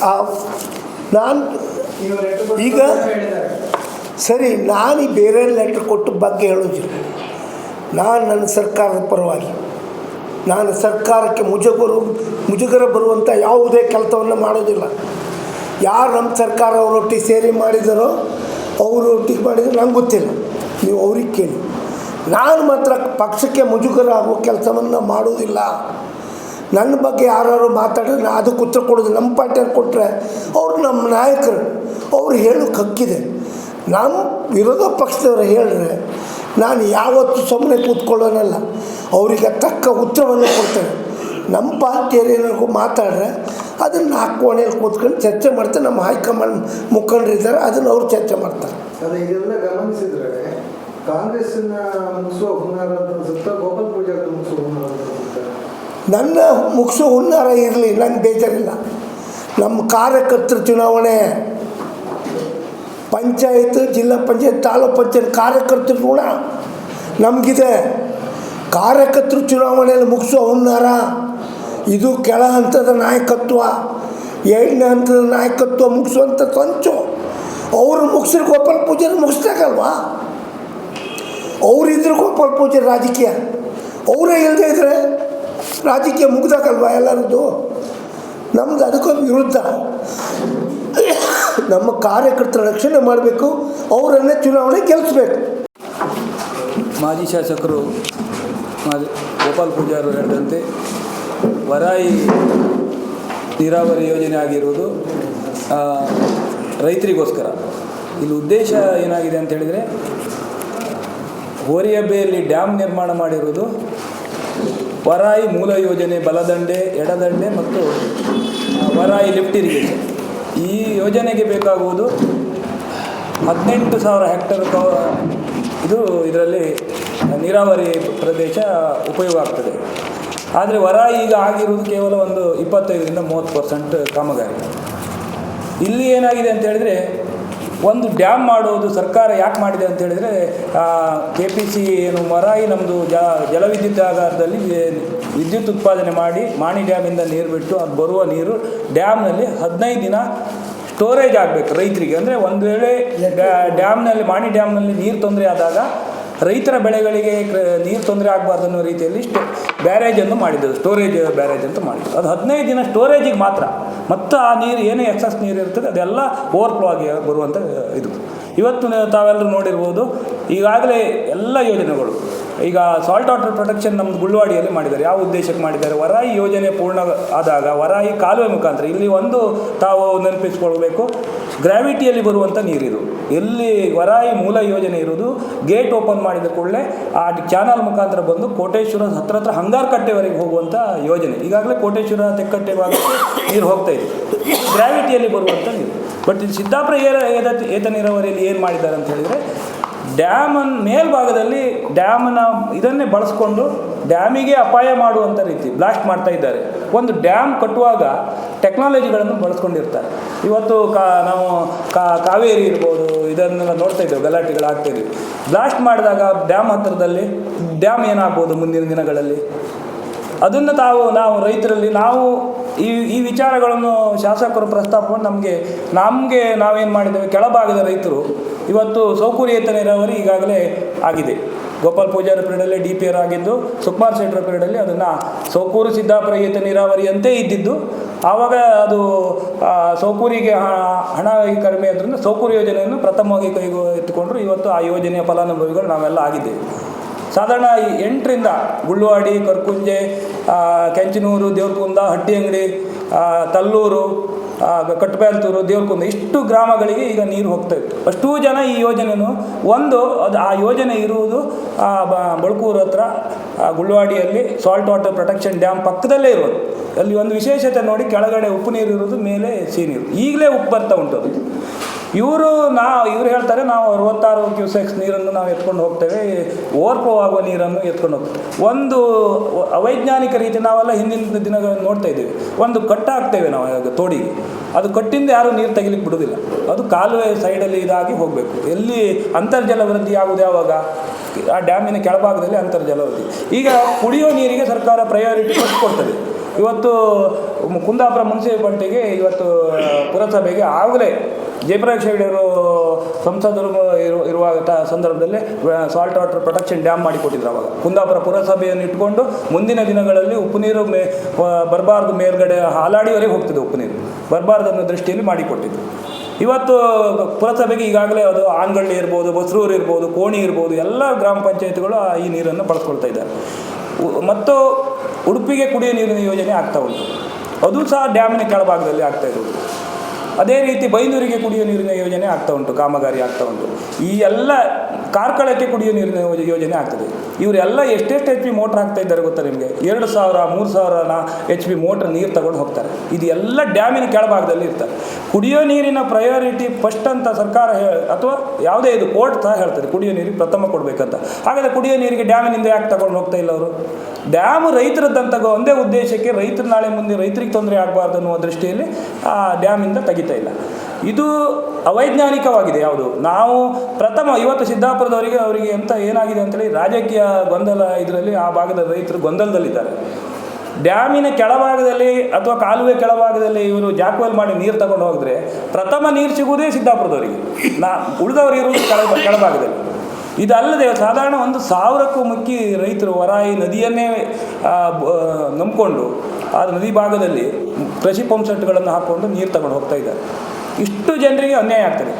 ಹಾಂ. ನಾನು ಈಗ- ಸರಿ, ನಾನು ಬೇರೆ ಲೆಟ್ರ್ ಕೊಟ್ಟು ಬಗ್ಗೆ ಹೇಳೋದಿಲ್ಲ. ನಾನು ನನ್ನ ಸರ್ಕಾರದ ಪರವಾಗಿ. ನಾನು ಸರ್ಕಾರಕ್ಕೆ ಮುಜುಗರು, ಮುಜುಗರ ಬರುವಂಥ ಯಾವುದೇ ಕೆಲಸವನ್ನು ಮಾಡೋದಿಲ್ಲ. ಯಾರು ನಮ್ಮ ಸರ್ಕಾರ ಅವರೊಟ್ಟಿಗೆ ಸೇರಿ ಮಾಡಿದರೋ, ಅವರೊಟ್ಟಿಗೆ ಮಾಡಿದರೆ ನಂಗೆ ಗೊತ್ತಿಲ್ಲ. ನೀವು ಅವ್ರಿಗೆ ಕೇಳಿ. ನಾನು ಮಾತ್ರ ಪಕ್ಷಕ್ಕೆ ಮುಜುಗರ ಆಗುವ ಕೆಲಸವನ್ನು ಮಾಡೋದಿಲ್ಲ. ನನ್ನ ಬಗ್ಗೆ ಯಾರು ಮಾತಾಡಿದ್ರೆ ನಾನು ಅದಕ್ಕೆ ಉತ್ತರ ಕೊಡೋದು ನಮ್ಮ ಪಾರ್ಟಿಯವ್ರು ಕೊಟ್ಟರೆ ಅವ್ರು ನಮ್ಮ ನಾಯಕರು, ಅವ್ರು ಹೇಳೋಕೆ ಹಕ್ಕಿದೆ. ನಮ್ಮ ವಿರೋಧ ಪಕ್ಷದವ್ರು ಹೇಳಿದ್ರೆ ನಾನು ಯಾವತ್ತೂ ಸುಮ್ಮನೆ ಕೂತ್ಕೊಳ್ಳೋನಲ್ಲ. ಅವರಿಗೆ ತಕ್ಕ ಉತ್ತರವನ್ನು ಕೊಡ್ತೇನೆ. ನಮ್ಮ ಪಾರ್ಟಿಯವ್ರು ಏನಾದ್ರು ಮಾತಾಡಿದ್ರೆ ಅದನ್ನು ನಾಲ್ಕು ಕೋಣೆಯಲ್ಲಿ ಕೂತ್ಕೊಂಡು ಚರ್ಚೆ ಮಾಡ್ತಾರೆ ನಮ್ಮ ಹೈಕಮಾಂಡ್ ಮುಖಂಡರಿದ್ದಾರೆ ಅದನ್ನು ಅವರು ಚರ್ಚೆ ಮಾಡ್ತಾರೆ. ಅದೇ ಇದೆಲ್ಲ ಗಮನಿಸಿದ್ರೆ ಕಾಂಗ್ರೆಸ್ಸಿನ ಮುಗಿಸುವ ಹುನ್ನಾರ ಅಂತ ಅನ್ಸುತ್ತಾ ಗೋಪಾಲ್ ಪೂಜಾರಿ ಮುಗಿಸುವ ಹುನ್ನಾರ ಅಂತ ನನ್ನ ಮುಗಿಸೋ ಹುನ್ನಾರ ಇರಲಿ ನಂಗೆ ಬೇಜಾರಿಲ್ಲ. ನಮ್ಮ ಕಾರ್ಯಕರ್ತರ ಚುನಾವಣೆ ಪಂಚಾಯತ್, ಜಿಲ್ಲಾ ಪಂಚಾಯತ್, ತಾಲೂಕು ಪಂಚಾಯತ್ ಕಾರ್ಯಕರ್ತರು ಕೂಡ ನಮಗಿದೆ. ಕಾರ್ಯಕರ್ತರು ಚುನಾವಣೆಯಲ್ಲಿ ಮುಗಿಸೋ ಹುನ್ನಾರ. ಇದು ಕೆಳ ಹಂತದ ನಾಯಕತ್ವ, ಎರಡನೇ ಹಂತದ ನಾಯಕತ್ವ ಮುಗಿಸುವಂಥ ಸಂಚು ಅವರು ಮುಗಿಸಿದ್ರೆ ಗೋಪಾಲ್ ಪೂಜಾರಿ ಮುಗಿಸ್ದಾಗಲ್ವಾ? ಅವರಿದ್ರು ಗೋಪಾಲ ಪೂಜೆ ರಾಜಕೀಯ. ಅವರೇ ಇಲ್ಲದೆ ಇದ್ರೆ ರಾಜಕೀಯ ಮುಗ್ದಾಗಲ್ವಾ ಎಲ್ಲರದ್ದು? ನಮ್ದು ಅದಕ್ಕೊಂದು ವಿರುದ್ಧ. ನಮ್ಮ ಕಾರ್ಯಕರ್ತರ ರಕ್ಷಣೆ ಮಾಡಬೇಕು, ಅವರನ್ನೇ ಚುನಾವಣೆ ಗೆಲ್ಲಿಸ್ಬೇಕು ಮಾಜಿ ಶಾಸಕರು ಮಾಜಿ ಗೋಪಾಲ್ ಪೂಜಾರು ಹೇಳಿದಂತೆ ವರಾಯಿ ನೀರಾವರಿ ಯೋಜನೆ ಆಗಿರುವುದು ರೈತರಿಗೋಸ್ಕರ. ಇಲ್ಲಿ ಉದ್ದೇಶ ಏನಾಗಿದೆ ಅಂತ ಹೇಳಿದರೆ, ಹೋರಿಯಬ್ಬೆಯಲ್ಲಿ ಡ್ಯಾಮ್ ನಿರ್ಮಾಣ ಮಾಡಿರುವುದು ವರಾಯಿ ಮೂಲ ಯೋಜನೆ, ಬಲದಂಡೆ, ಎಡದಂಡೆ ಮತ್ತು ವರಾಯಿ ಲಿಫ್ಟ್ ಇರಿಗೇಷನ್. ಈ ಯೋಜನೆಗೆ ಬೇಕಾಗುವುದು ಹದಿನೆಂಟು ಸಾವಿರ ಹೆಕ್ಟರ್ ಇದು ಇದರಲ್ಲಿ ನೀರಾವರಿ ಪ್ರದೇಶ ಉಪಯೋಗ ಆಗ್ತದೆ. ಆದರೆ ವರ ಈಗ ಆಗಿರುವುದು ಕೇವಲ ಒಂದು ಇಪ್ಪತ್ತೈದರಿಂದ ಮೂವತ್ತು ಪರ್ಸೆಂಟ್ ಕಾಮಗಾರಿ. ಇಲ್ಲಿ ಏನಾಗಿದೆ ಅಂತ ಹೇಳಿದರೆ ಒಂದು ಡ್ಯಾಮ್ ಮಾಡೋದು ಸರ್ಕಾರ ಯಾಕೆ ಮಾಡಿದೆ ಅಂತ ಹೇಳಿದರೆ ಕೆ ಪಿ ಸಿ ಏನು ಮರಾಯಿ ನಮ್ಮದು ಜ ಜಲವಿದ್ಯುತ್ ಆಗಾರದಲ್ಲಿ ವಿದ್ಯುತ್ ಉತ್ಪಾದನೆ ಮಾಡಿ ಮಾಣಿ ಡ್ಯಾಮಿಂದ ನೀರು ಬಿಟ್ಟು ಅದು ಬರುವ ನೀರು ಡ್ಯಾಮ್ನಲ್ಲಿ ಹದಿನೈದು ದಿನ ಸ್ಟೋರೇಜ್ ಆಗಬೇಕು ರೈತರಿಗೆ. ಅಂದರೆ ಒಂದು ವೇಳೆ ಡ್ಯಾ- ಡ್ಯಾಮ್ನಲ್ಲಿ ಮಾಣಿ ಡ್ಯಾಮ್ನಲ್ಲಿ ನೀರು ತೊಂದರೆ ಆದಾಗ ರೈತರ ಬೆಳೆಗಳಿಗೆ ನೀರು ತೊಂದರೆ ಆಗಬಾರ್ದು ಅನ್ನೋ ರೀತಿಯಲ್ಲಿ ಸ್ಟೋ ಬ್ಯಾರೇಜನ್ನು ಮಾಡಿದ್ದು ಸ್ಟೋರೇಜ್ ಬ್ಯಾರೇಜ್ ಅಂತ ಮಾಡಿದ್ದು ಅದು ಹದಿನೈದು ದಿನ ಸ್ಟೋರೇಜಿಗೆ ಮಾತ್ರ. ಮತ್ತು ಆ ನೀರು ಏನೇ ಎಕ್ಸಸ್ ನೀರು ಇರ್ತದೆ ಅದೆಲ್ಲ ಓವರ್ಫ್ಲೋ ಆಗಿ ಬರುವಂಥ ಇದು. ಇವತ್ತು ತಾವೆಲ್ಲರೂ ನೋಡಿರ್ಬೋದು. ಈಗಾಗಲೇ ಎಲ್ಲ ಯೋಜನೆಗಳು. ಈಗ ಸಾಲ್ಟ್ ವಾಟರ್ ಪ್ರೊಟೆಕ್ಷನ್ ನಮ್ಮದು ಗುಳ್ವಾಡಿಯಲ್ಲಿ ಮಾಡಿದ್ದಾರೆ. ಯಾವ ಉದ್ದೇಶಕ್ಕೆ ಮಾಡಿದ್ದಾರೆ? ವರಾಯಿ ಯೋಜನೆ ಪೂರ್ಣ ಆದಾಗ ವರಾಯಿ ಕಾಲುವೆ ಮುಖಾಂತರ ಇಲ್ಲಿ ಒಂದು ತಾವು ನೆನಪಿಸ್ಕೊಳ್ಬೇಕು. ಗ್ರಾವಿಟಿಯಲ್ಲಿ ಬರುವಂಥ ನೀರಿದು. ಎಲ್ಲಿ ವರಾಯಿ ಮೂಲ ಯೋಜನೆ ಇರೋದು ಗೇಟ್ ಓಪನ್ ಮಾಡಿದ ಕೂಡಲೇ ಆ ಚಾನಲ್ ಮುಖಾಂತರ ಬಂದು ಕೋಟೇಶ್ವರ ಹತ್ರ ಹತ್ರ ಹಂಗಾರಕಟ್ಟೆವರೆಗೆ ಹೋಗುವಂಥ ಯೋಜನೆ. ಈಗಾಗಲೇ ಕೋಟೇಶ್ವರ ತೆಕ್ಕಟ್ಟೆ ಭಾಗಕ್ಕೆ ನೀರು ಹೋಗ್ತಾ ಇದೆ. ಗ್ರಾವಿಟಿಯಲ್ಲಿ ಬರುವಂಥ ನೀರು. ಬಟ್ ಇಲ್ಲಿ ಸಿದ್ದಾಪುರ ಏರ ಏತ ನೀರಾವರಿಯಲ್ಲಿ ಏನು ಮಾಡಿದ್ದಾರೆ ಅಂತ ಹೇಳಿದರೆ ಡ್ಯಾಮನ್ ಮೇಲ್ಭಾಗದಲ್ಲಿ ಡ್ಯಾಮನ್ನ ಇದನ್ನೇ ಬಳಸ್ಕೊಂಡು ಡ್ಯಾಮಿಗೆ ಅಪಾಯ ಮಾಡುವಂಥ ರೀತಿ ಬ್ಲಾಸ್ಟ್ ಮಾಡ್ತಾ ಇದ್ದಾರೆ. ಒಂದು ಡ್ಯಾಮ್ ಕಟ್ಟುವಾಗ ಟೆಕ್ನಾಲಜಿಗಳನ್ನು ಬಳಸ್ಕೊಂಡಿರ್ತಾರೆ. ಇವತ್ತು ಕಾ ನಾವು ಕಾವೇರಿ ಇರ್ಬೋದು, ಇದನ್ನೆಲ್ಲ ನೋಡ್ತಾ ಇದ್ದೇವೆ, ಗಲಾಟೆಗಳು ಆಗ್ತಾ ಇದ್ವಿ ಬ್ಲಾಸ್ಟ್ ಮಾಡಿದಾಗ ಡ್ಯಾಮ್ ಹತ್ತಿರದಲ್ಲಿ ಡ್ಯಾಮ್ ಏನಾಗ್ಬೋದು ಮುಂದಿನ ದಿನಗಳಲ್ಲಿ? ಅದನ್ನು ತಾವು, ನಾವು ರೈತರಲ್ಲಿ, ನಾವು ಈ ಈ ವಿಚಾರಗಳನ್ನು ಶಾಸಕರು ಪ್ರಸ್ತಾಪ ನಮಗೆ ನಮಗೆ ನಾವೇನು ಮಾಡಿದ್ದೇವೆ, ಕೆಳಭಾಗದ ರೈತರು, ಇವತ್ತು ಸೌಕರ್ಯೇತ ನೀರಾವರಿ ಈಗಾಗಲೇ ಆಗಿದೆ. ಗೋಪಾಲ್ ಪೂಜಾರಿ ಪೀರಿಯಡಲ್ಲಿ ಡಿ ಪಿ ಆರ್ ಆಗಿದ್ದು, ಸುಕುಮಾರ್ ಶೆಟ್ಟರ ಪೀರಿಯಡಲ್ಲಿ ಅದನ್ನು ಸೌಕೂರು ನೀರಾವರಿ ಅಂತೇ ಇದ್ದಿದ್ದು. ಆವಾಗ ಅದು ಸೌಕೂರಿಗೆ ಹಣ ಕಡಿಮೆ ಆದ್ದರಿಂದ ಸೌಕೂರು ಯೋಜನೆಯನ್ನು ಪ್ರಥಮವಾಗಿ ಕೈಗೊ ಇಟ್ಟುಕೊಂಡ್ರು ಇವತ್ತು ಆ ಯೋಜನೆಯ ಫಲಾನುಭವಿಗಳು ನಾವೆಲ್ಲ ಆಗಿದ್ದೇವೆ. ಸಾಧಾರಣ ಈ ಎಂಟರಿಂದ ಗುಳ್ಳುವಾಡಿ ಕರ್ಕುಂಜೆ ಕೆಂಚನೂರು ದೇವ್ರಕುಂದ ಹಟ್ಟಿಯಂಗಡಿ ಅಂಗಡಿ ತಲ್ಲೂರು ಕಟ್ಟಬೇಲ್ತೂರು ದೇವ್ರಕುಂದ ಇಷ್ಟು ಗ್ರಾಮಗಳಿಗೆ ಈಗ ನೀರು ಹೋಗ್ತಾ ಇತ್ತು. ಅಷ್ಟೂ ಜನ ಈ ಯೋಜನೆಯನ್ನು ಒಂದು ಅದು ಆ ಯೋಜನೆ ಇರುವುದು ಬಳ್ಕೂರು ಹತ್ರ ಆ, ಗುಳ್ಳುವಾಡಿಯಲ್ಲಿ ಸಾಲ್ಟ್ ವಾಟರ್ ಪ್ರೊಟೆಕ್ಷನ್ ಡ್ಯಾಮ್ ಪಕ್ಕದಲ್ಲೇ ಇರೋದು ಅಲ್ಲಿ ಒಂದು ವಿಶೇಷತೆ ನೋಡಿ ಕೆಳಗಡೆ ಉಪ್ಪು ನೀರು ಇರೋದು ಮೇಲೆ ಸಿಹಿ ನೀರು. ಈಗಲೇ ಉಪ್ಪು ಬರ್ತಾ ಉಂಟು ಅದು. ಇವರು ನಾ, ಇವ್ರು ಹೇಳ್ತಾರೆ, ನಾವು ಅರವತ್ತಾರು ಕ್ಯೂಸೆಕ್ಸ್ ನೀರನ್ನು ನಾವು ಎತ್ಕೊಂಡು ಹೋಗ್ತೇವೆ. ಓವರ್ಫ್ಲೋ ಆಗುವ ನೀರನ್ನು ಎತ್ಕೊಂಡು ಹೋಗ್ತೇವೆ. ಒಂದು ಅವೈಜ್ಞಾನಿಕ ರೀತಿ ನಾವೆಲ್ಲ ಹಿಂದಿನ ದಿನಗಳನ್ನು ನೋಡ್ತಾ ಇದ್ದೀವಿ. ಒಂದು ಕಟ್ಟ ಹಾಕ್ತೇವೆ ನಾವು ಇವಾಗ ತೋಡಿಗೆ. ಅದು ಕಟ್ಟಿಂದ ಯಾರೂ ನೀರು ತೆಗಿಲಿಕ್ಕೆ ಬಿಡೋದಿಲ್ಲ ಅದು ಕಾಲುವೆ ಸೈಡಲ್ಲಿ ಇದಾಗಿ ಹೋಗಬೇಕು. ಎಲ್ಲಿ ಅಂತರ್ಜಲ ವೃದ್ಧಿ ಆಗುವುದು ಯಾವಾಗ? ಆ ಡ್ಯಾಮಿನ ಕೆಳಭಾಗದಲ್ಲಿ ಅಂತರ್ಜಲ ವೃದ್ಧಿ. ಈಗ ಕುಡಿಯೋ ನೀರಿಗೆ ಸರ್ಕಾರ ಪ್ರಯಾರಿಟಿ ಕೊಟ್ಟು ಕೊಡ್ತದೆ ಇವತ್ತು ಕುಂದಾಪುರ ಮುನ್ಸಿಪಾಲ್ಟಿಗೆ ಇವತ್ತು ಪುರಸಭೆಗೆ ಆಗಲೇ ಜಯಪ್ರಕಾಶ್ ಹೆಗಡೆಯವರು ಸಂಸದರು ಇರು- ಇರುವ ಸಂದರ್ಭದಲ್ಲಿ ಸಾಲ್ಟ್ ವಾಟರ್ ಪ್ರೊಟೆಕ್ಷನ್ ಡ್ಯಾಮ್ ಮಾಡಿಕೊಟ್ಟಿದ್ರು ಅವಾಗ. ಕುಂದಾಪುರ ಪುರಸಭೆಯನ್ನು ಇಟ್ಕೊಂಡು ಮುಂದಿನ ದಿನಗಳಲ್ಲಿ ಉಪ್ಪು ನೀರು ಮೇ ಬರಬಾರ್ದು ಮೇಲ್ಗಡೆ ಹಾಲಾಡಿವರೆಗೆ ಹೋಗ್ತಿದೆ ಉಪ್ಪು ನೀರು. ಬರಬಾರ್ದು ಅನ್ನೋ ದೃಷ್ಟಿಯಲ್ಲಿ ಮಾಡಿಕೊಟ್ಟಿದ್ದು ಇವತ್ತು ಪುರಸಭೆಗೆ ಈಗಾಗಲೇ ಅದು ಆನ್ಗಳ್ಳಿ ಇರ್ಬೋದು, ಬಸ್ರೂರು ಇರ್ಬೋದು, ಕೋಣಿ ಇರ್ಬೋದು, ಎಲ್ಲ ಗ್ರಾಮ ಪಂಚಾಯತ್ಗಳು ಈ ನೀರನ್ನು ಬಳಸ್ಕೊಳ್ತಾ ಇದ್ದಾರೆ. ಮತ್ತು ಉಡುಪಿಗೆ ಕುಡಿಯುವ ನೀರಿನ ಯೋಜನೆ ಆಗ್ತಾ ಉಂಟು. ಅದು ಸಹ ಡ್ಯಾಮಿನ ಕೆಳಭಾಗದಲ್ಲಿ ಆಗ್ತಾ ಇರುವುದು ಅದೇ ರೀತಿ ಬೈಂದೂರಿಗೆ ಕುಡಿಯೋ ನೀರಿನ ಯೋಜನೆ ಆಗ್ತಾ ಉಂಟು, ಕಾಮಗಾರಿ ಆಗ್ತಾ ಉಂಟು. ಈ ಎಲ್ಲ ಕಾರ್ಕಳಕ್ಕೆ ಕುಡಿಯೋ ನೀರಿನ ಯೋಜ- ಯೋಜನೆ ಆಗ್ತದೆ. ಇವರೆಲ್ಲ ಎಷ್ಟೆಷ್ಟು ಎಚ್ ಪಿ ಮೋಟ್ರ್ ಆಗ್ತಾ ಇದ್ದಾರೆ ಗೊತ್ತಾ ನಿಮಗೆ? ಎರಡು ಸಾವಿರ, ಮೂರು ಸಾವಿರನ ಎಚ್ ಪಿ ಮೋಟ್ರ್ ನೀರು ತಗೊಂಡು ಹೋಗ್ತಾರೆ. ಇದು ಎಲ್ಲ ಡ್ಯಾಮಿನ ಕೆಳಭಾಗದಲ್ಲಿ ಇರ್ತಾರೆ ಕುಡಿಯೋ ನೀರಿನ ಪ್ರಯಾರಿಟಿ ಫಸ್ಟ್ ಅಂತ ಸರ್ಕಾರ ಅಥವಾ ಯಾವುದೇ ಇದು ಕೋರ್ಟ್ ಸಹ ಹೇಳ್ತದೆ, ಕುಡಿಯೋ ನೀರಿಗೆ ಪ್ರಥಮ ಕೊಡಬೇಕಂತ. ಹಾಗಾದರೆ ಕುಡಿಯೋ ನೀರಿಗೆ ಡ್ಯಾಮಿನಿಂದ ಯಾಕೆ ತಗೊಂಡು ಹೋಗ್ತಾ ಇಲ್ಲ ಅವರು? ಡ್ಯಾಮ್ ರೈತರದ್ದಂತ ಒಂದೇ ಉದ್ದೇಶಕ್ಕೆ ರೈತರು ನಾಳೆ ಮುಂದೆ ರೈತರಿಗೆ ತೊಂದರೆ ಆಗಬಾರ್ದು ಅನ್ನುವ ದೃಷ್ಟಿಯಲ್ಲಿ ಆ ಡ್ಯಾಮಿಂದ ತೆಗಿತಾ ಇಲ್ಲ. ಇದು ಅವೈಜ್ಞಾನಿಕವಾಗಿದೆ ಯಾವುದು? ನಾವು ಪ್ರಥಮ ಇವತ್ತು ಸಿದ್ದಾಪುರದವರಿಗೆ ಅವರಿಗೆ ಎಂತ ಏನಾಗಿದೆ ಅಂತೇಳಿ ರಾಜಕೀಯ ಗೊಂದಲ ಇದರಲ್ಲಿ ಆ ಭಾಗದ ರೈತರು ಗೊಂದಲದಲ್ಲಿದ್ದಾರೆ. ಡ್ಯಾಮಿನ ಕೆಳಭಾಗದಲ್ಲಿ ಅಥವಾ ಕಾಲುವೆ ಕೆಳಭಾಗದಲ್ಲಿ ಇವರು ಜಾಕ್ವೆಲ್ ಮಾಡಿ ನೀರು ತಗೊಂಡು ಹೋಗಿದ್ರೆ ಪ್ರಥಮ ನೀರು ಸಿಗುವುದೇ ಸಿದ್ದಾಪುರದವರಿಗೆ. ನಾ ಉಳಿದವರು ಇರುವುದು ಕೆಳ ಕೆಳಭಾಗದಲ್ಲಿ. ಇದಲ್ಲದೆ ಸಾಧಾರಣ ಒಂದು ಸಾವಿರಕ್ಕೂ ಮುಕ್ಕಿ ರೈತರು ವರಾಯಿ ನದಿಯನ್ನೇ ನಂಬಿಕೊಂಡು ಆ ನದಿ ಭಾಗದಲ್ಲಿ ಕೃಷಿ ಪಂಪ್ ಸೆಟ್ಗಳನ್ನು ಹಾಕ್ಕೊಂಡು ನೀರು ತಗೊಂಡು ಹೋಗ್ತಾ ಇದ್ದಾರೆ. ಇಷ್ಟು ಜನರಿಗೆ ಅನ್ಯಾಯ ಆಗ್ತದೆ.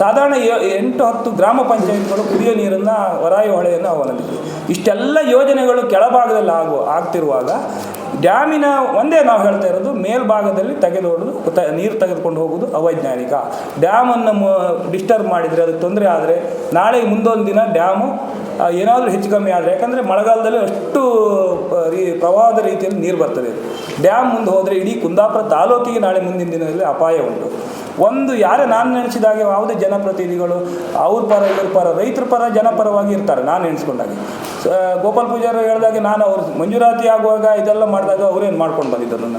ಸಾಧಾರಣ ಎಂಟು ಹತ್ತು ಗ್ರಾಮ ಪಂಚಾಯತ್ಗಳು ಕುಡಿಯೋ ನೀರನ್ನು ವರಾಯಿ ಹೊಳೆಯನ್ನು ಅವಲಂಬಿಸಿವೆ. ಇಷ್ಟೆಲ್ಲ ಯೋಜನೆಗಳು ಕೆಳಭಾಗದಲ್ಲಿ ಆಗು ಆಗ್ತಿರುವಾಗ ಡ್ಯಾಮಿನ ಒಂದೇ ನಾವು ಹೇಳ್ತಾ ಇರೋದು ಮೇಲ್ಭಾಗದಲ್ಲಿ ತೆಗೆದೋಡೋದು ತ ನೀರು ತೆಗೆದುಕೊಂಡು ಹೋಗೋದು ಅವೈಜ್ಞಾನಿಕ. ಡ್ಯಾಮನ್ನು ಡಿಸ್ಟರ್ಬ್ ಮಾಡಿದರೆ ಅದಕ್ಕೆ ತೊಂದರೆ ಆದರೆ ನಾಳೆ ಮುಂದೊಂದು ದಿನ ಡ್ಯಾಮು ಏನಾದರೂ ಹೆಚ್ಚು ಕಮ್ಮಿ ಆದರೆ, ಯಾಕಂದರೆ ಮಳೆಗಾಲದಲ್ಲಿ ಅಷ್ಟು ರೀ ಪ್ರವಾಹದ ರೀತಿಯಲ್ಲಿ ನೀರು ಬರ್ತದೆ. ಡ್ಯಾಮ್ ಮುಂದೆ ಹೋದರೆ ಇಡೀ ಕುಂದಾಪುರ ತಾಲೂಕಿಗೆ ನಾಳೆ ಮುಂದಿನ ದಿನದಲ್ಲಿ ಅಪಾಯ ಉಂಟು. ಒಂದು ಯಾರೇ ನಾನು ನೆನೆಸಿದಾಗೆ ಯಾವುದೇ ಜನಪ್ರತಿನಿಧಿಗಳು ಅವ್ರ ಪರ, ಇವ್ರ ಪರ, ರೈತರ ಪರ, ಜನಪರವಾಗಿ ಇರ್ತಾರೆ, ನಾನು ನೆನೆಸ್ಕೊಂಡಾಗೆ ಗೋಪಾಲ್ ಪೂಜಾರಿ ಹೇಳಿದಾಗೆ ನಾನು ಅವ್ರು ಮಂಜೂರಾತಿ ಆಗುವಾಗ ಇದೆಲ್ಲ ಮಾಡಿದಾಗ ಅವರೇನು ಮಾಡ್ಕೊಂಡು ಬಂದಿದ್ದರು ನನ್ನ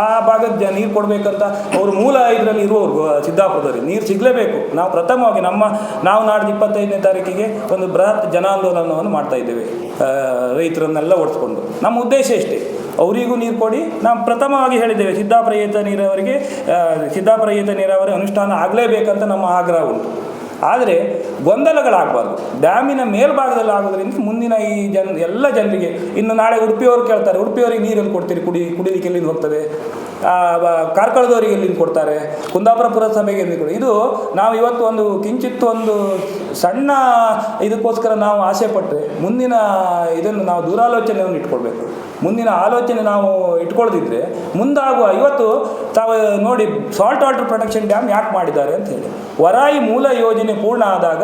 ಆ ಭಾಗದ ಜ, ನೀರು ಕೊಡಬೇಕಂತ ಅವ್ರ ಮೂಲ ಇದರಲ್ಲಿ ಇರುವವರು ಸಿದ್ದಾಪುರದಲ್ಲಿ ನೀರು ಸಿಗಲೇಬೇಕು. ನಾವು ಪ್ರಥಮವಾಗಿ ನಮ್ಮ, ನಾವು ನಾಡ್ದು ಇಪ್ಪತ್ತೈದನೇ ತಾರೀಕಿಗೆ ಒಂದು ಬೃಹತ್ ಜನಾಂದೋಲನವನ್ನು ಮಾಡ್ತಾ ಇದ್ದೇವೆ ರೈತರನ್ನೆಲ್ಲ ಓಡಿಸ್ಕೊಂಡು. ನಮ್ಮ ಉದ್ದೇಶ ಇಷ್ಟೇ ಅವರಿಗೂ ನೀರು ಕೊಡಿ. ನಾವು ಪ್ರಥಮವಾಗಿ ಹೇಳಿದ್ದೇವೆ ಸಿದ್ಧಾಪ್ರಯತ ನೀರಾವರಿಗೆ ಸಿದ್ಧಾಪ್ರಯತ ನೀರಾವರಿ ಅನುಷ್ಠಾನ ಆಗಲೇಬೇಕಂತ ನಮ್ಮ ಆಗ್ರಹ ಉಂಟು. ಆದರೆ ಗೊಂದಲಗಳಾಗಬಾರ್ದು. ಡ್ಯಾಮಿನ ಮೇಲ್ಭಾಗದಲ್ಲಿ ಆಗೋದ್ರಿಂದ ಮುಂದಿನ ಈ ಜನ, ಎಲ್ಲ ಜನರಿಗೆ, ಇನ್ನು ನಾಳೆ ಉಡುಪಿಯವರು ಕೇಳ್ತಾರೆ, ಉಡುಪಿಯವರಿಗೆ ನೀರಲ್ಲಿ ಕೊಡ್ತೀರಿ, ಕುಡಿ, ಕುಡಿಲಿಕ್ಕೆ ಎಲ್ಲಿಂದ ಹೋಗ್ತದೆ? ಕಾರ್ಕಳದವರಿಗೆ ಎಲ್ಲಿಂದ ಕೊಡ್ತಾರೆ? ಕುಂದಾಪುರ ಪುರಸಭೆಗೆ ಎಲ್ಲಿ ಕೊಡಿ ಇದು ನಾವು ಇವತ್ತು ಒಂದು, ಕಿಂಚಿತ್ತು ಒಂದು ಸಣ್ಣ ಇದಕ್ಕೋಸ್ಕರ ನಾವು ಆಸೆ ಪಟ್ಟರೆ ಮುಂದಿನ ಇದನ್ನು ನಾವು ದೂರಾಲೋಚನೆಯನ್ನು ಇಟ್ಕೊಳ್ಬೇಕು. ಮುಂದಿನ ಆಲೋಚನೆ ನಾವು ಇಟ್ಕೊಳ್ದಿದ್ರೆ ಮುಂದಾಗುವ, ಇವತ್ತು ತಾವು ನೋಡಿ ಸಾಲ್ಟ್ ವಾಟರ್ ಪ್ರೊಟೆಕ್ಷನ್ ಡ್ಯಾಮ್ ಯಾಕೆ ಮಾಡಿದ್ದಾರೆ ಅಂತ ಹೇಳಿ. ವರಾಯಿ ಮೂಲ ಯೋಜನೆ ಪೂರ್ಣ ಆದಾಗ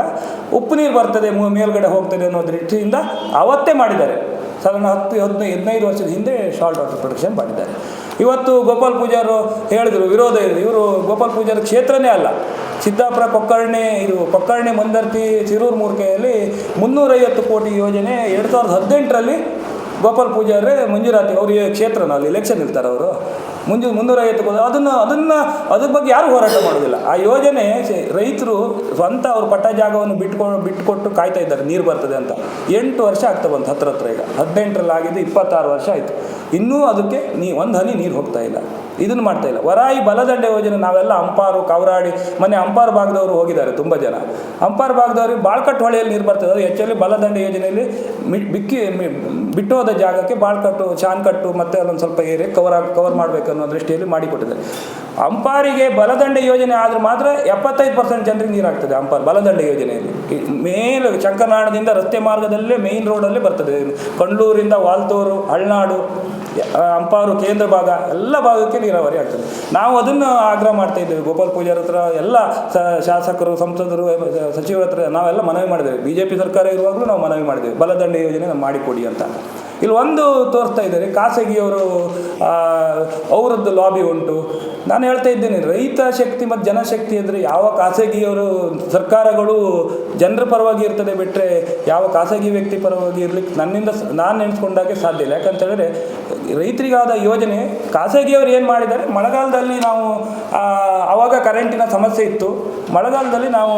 ಉಪ್ಪು ನೀರು ಬರ್ತದೆ ಮೇಲ್ಗಡೆ ಹೋಗ್ತದೆ ಅನ್ನೋ ದೃಷ್ಟಿಯಿಂದ ಅವತ್ತೇ ಮಾಡಿದ್ದಾರೆ. ಸಾಧಾರಣ ಹತ್ತು ಹದಿನೈದು ಹದಿನೈದು ವರ್ಷದ ಹಿಂದೆ ಶಾರ್ಟ್ ವಾಟರ್ ಪ್ರೊಡಕ್ಷನ್ ಮಾಡಿದ್ದಾರೆ. ಇವತ್ತು ಗೋಪಾಲ್ ಪೂಜಾರು ಹೇಳಿದರು, ವಿರೋಧ ಇದೆ ಇವರು ಗೋಪಾಲ್ ಪೂಜಾರ ಕ್ಷೇತ್ರನೇ ಅಲ್ಲ. ಸಿದ್ದಾಪುರ ಪೊಕ್ಕರ್ಣೆ ಇದು ಕೊಕ್ಕರ್ಣೆ ಮಂದರ್ತಿ ಸಿರೂರು ಮೂರ್ಕೆಯಲ್ಲಿ ಮುನ್ನೂರೈವತ್ತು ಕೋಟಿ ಯೋಜನೆ ಎರಡು ಸಾವಿರದ ಹದಿನೆಂಟರಲ್ಲಿ ಗೋಪಾಲ್ ಪೂಜಾರೇ ಮಂಜೂರಾತಿ. ಅವ್ರಿಗೆ ಕ್ಷೇತ್ರನ ಅಲ್ಲಿ ಎಲೆಕ್ಷನ್ ಇರ್ತಾರೆ ಅವರು ಮುಂಜು ಮುನ್ನೂರೈವತ್ತು ಕೋಟಿ ಅದನ್ನು ಅದನ್ನು, ಅದ್ರ ಬಗ್ಗೆ ಯಾರು ಹೋರಾಟ ಮಾಡೋದಿಲ್ಲ ಆ ಯೋಜನೆ ರೈತರು ಸ್ವಂತ ಅವರು ಪಟ್ಟ ಜಾಗವನ್ನು ಬಿಟ್ಕೊಂಡು ಬಿಟ್ಕೊಟ್ಟು ಕಾಯ್ತಾ ಇದ್ದಾರೆ, ನೀರು ಬರ್ತದೆ ಅಂತ. ಎಂಟು ವರ್ಷ ಆಗ್ತಾ ಬಂತು ಹತ್ರ ಹತ್ರ ಈಗ. ಹದಿನೆಂಟರಲ್ಲಿ ಆಗಿದ್ದು ಇಪ್ಪತ್ತಾರು ವರ್ಷ ಆಯಿತು. ಇನ್ನೂ ಅದಕ್ಕೆ ನೀ, ಒಂದು ಹನಿ ನೀರು ಹೋಗ್ತಾ ಇಲ್ಲ. ಇದನ್ನು ಮಾಡ್ತಾ ಇಲ್ಲ. ವರಾಯಿ ಬಲದಂಡೆ ಯೋಜನೆ ನಾವೆಲ್ಲ ಅಂಪಾರು ಕವರಾಡಿ ಮನೆ ಅಂಪಾರು ಭಾಗದವರು ಹೋಗಿದ್ದಾರೆ ತುಂಬ ಜನ. ಅಂಪಾರು ಭಾಗದವ್ರಿಗೆ ಬಾಳ್ಕಟ್ಟು ಹೊಳೆಯಲ್ಲಿ ನೀರು ಬರ್ತದೆ. ಅದು ಹೆಚ್ಚಲ್ಲಿ ಬಲದಂಡೆ ಯೋಜನೆಯಲ್ಲಿ ಮಿ- ಬಿಕ್ಕಿ ಬಿಟ್ಟೋದ ಜಾಗಕ್ಕೆ ಬಾಳ್ಕಟ್ಟು, ಶಾನ್ಕಟ್ಟು ಮತ್ತೆ ಅಲ್ಲೊಂದು ಸ್ವಲ್ಪ ಏರಿಯಾ ಕವರ್ ಕವರ್ ಮಾಡಬೇಕು ಅನ್ನೋ ದೃಷ್ಟಿಯಲ್ಲಿ ಮಾಡಿಕೊಟ್ಟಿದ್ದಾರೆ. ಅಂಪಾರಿಗೆ ಬಲದಂಡೆ ಯೋಜನೆ ಆದರೂ ಮಾತ್ರ ಎಪ್ಪತ್ತೈದು ಪರ್ಸೆಂಟ್ ಜನರಿಗೆ ನೀರಾಗ್ತದೆ ಅಂಪಾರ್ ಬಲದಂಡೆ ಯೋಜನೆಯಲ್ಲಿ. ಮೇಲ್ ಮೇಲೆ ಶಂಕರನಾಡದಿಂದ ರಸ್ತೆ ಮಾರ್ಗದಲ್ಲೇ ಮೇಯ್ನ್ ರೋಡಲ್ಲೇ ಬರ್ತದೆ. ಕಂಡ್ಲೂರಿಂದ ವಾಲ್ತೂರು, ಹಳ್ನಾಡು, ಅಂಪಾರು, ಕೇಂದ್ರ ಭಾಗ, ಎಲ್ಲ ಭಾಗಕ್ಕೆ ನೀರಾವರಿ ಆಗ್ತದೆ. ನಾವು ಅದನ್ನು ಆಗ್ರಹ ಮಾಡ್ತಾ ಇದ್ದೇವೆ. ಗೋಪಾಲ್ ಪೂಜಾರ ಹತ್ರ ಎಲ್ಲ ಶಾಸಕರು, ಸಂಸದರು, ಸಚಿವರ ಹತ್ರ ನಾವೆಲ್ಲ ಮನವಿ ಮಾಡಿದ್ದೇವೆ. ಬಿ ಜೆ ಪಿ ಸರ್ಕಾರ ಇರುವಾಗಲೂ ನಾವು ಮನವಿ ಮಾಡಿದ್ದೇವೆ. ಬಲದಂಡೆ ಯೋಜನೆ ಮಾಡಿಕೊಡಿ ಅಂತ. ಇಲ್ಲಿ ಒಂದು ತೋರಿಸ್ತಾ ಇದ್ದಾರೆ, ಖಾಸಗಿಯವರು ಅವರದ್ದು ಲಾಬಿ ಉಂಟು. ನಾನು ಹೇಳ್ತಾ ಇದ್ದೇನೆ, ರೈತ ಶಕ್ತಿ ಮತ್ತು ಜನಶಕ್ತಿ ಅಂದರೆ ಯಾವ ಖಾಸಗಿಯವರು, ಸರ್ಕಾರಗಳು ಜನರ ಪರವಾಗಿ ಇರ್ತದೆ ಬಿಟ್ಟರೆ ಯಾವ ಖಾಸಗಿ ವ್ಯಕ್ತಿ ಪರವಾಗಿ ಇರಲಿಕ್ಕೆ ನನ್ನಿಂದ ನಾನು ನೆನೆಸ್ಕೊಂಡಾಗೆ ಸಾಧ್ಯ ಇಲ್ಲ. ಯಾಕಂತ ಹೇಳಿದ್ರೆ, ರೈತರಿಗಾದ ಯೋಜನೆ, ಖಾಸಗಿಯವರು ಏನು ಮಾಡಿದ್ದಾರೆ, ಮಳೆಗಾಲದಲ್ಲಿ ನಾವು ಆವಾಗ ಕರೆಂಟಿನ ಸಮಸ್ಯೆ ಇತ್ತು. ಮಳೆಗಾಲದಲ್ಲಿ ನಾವು,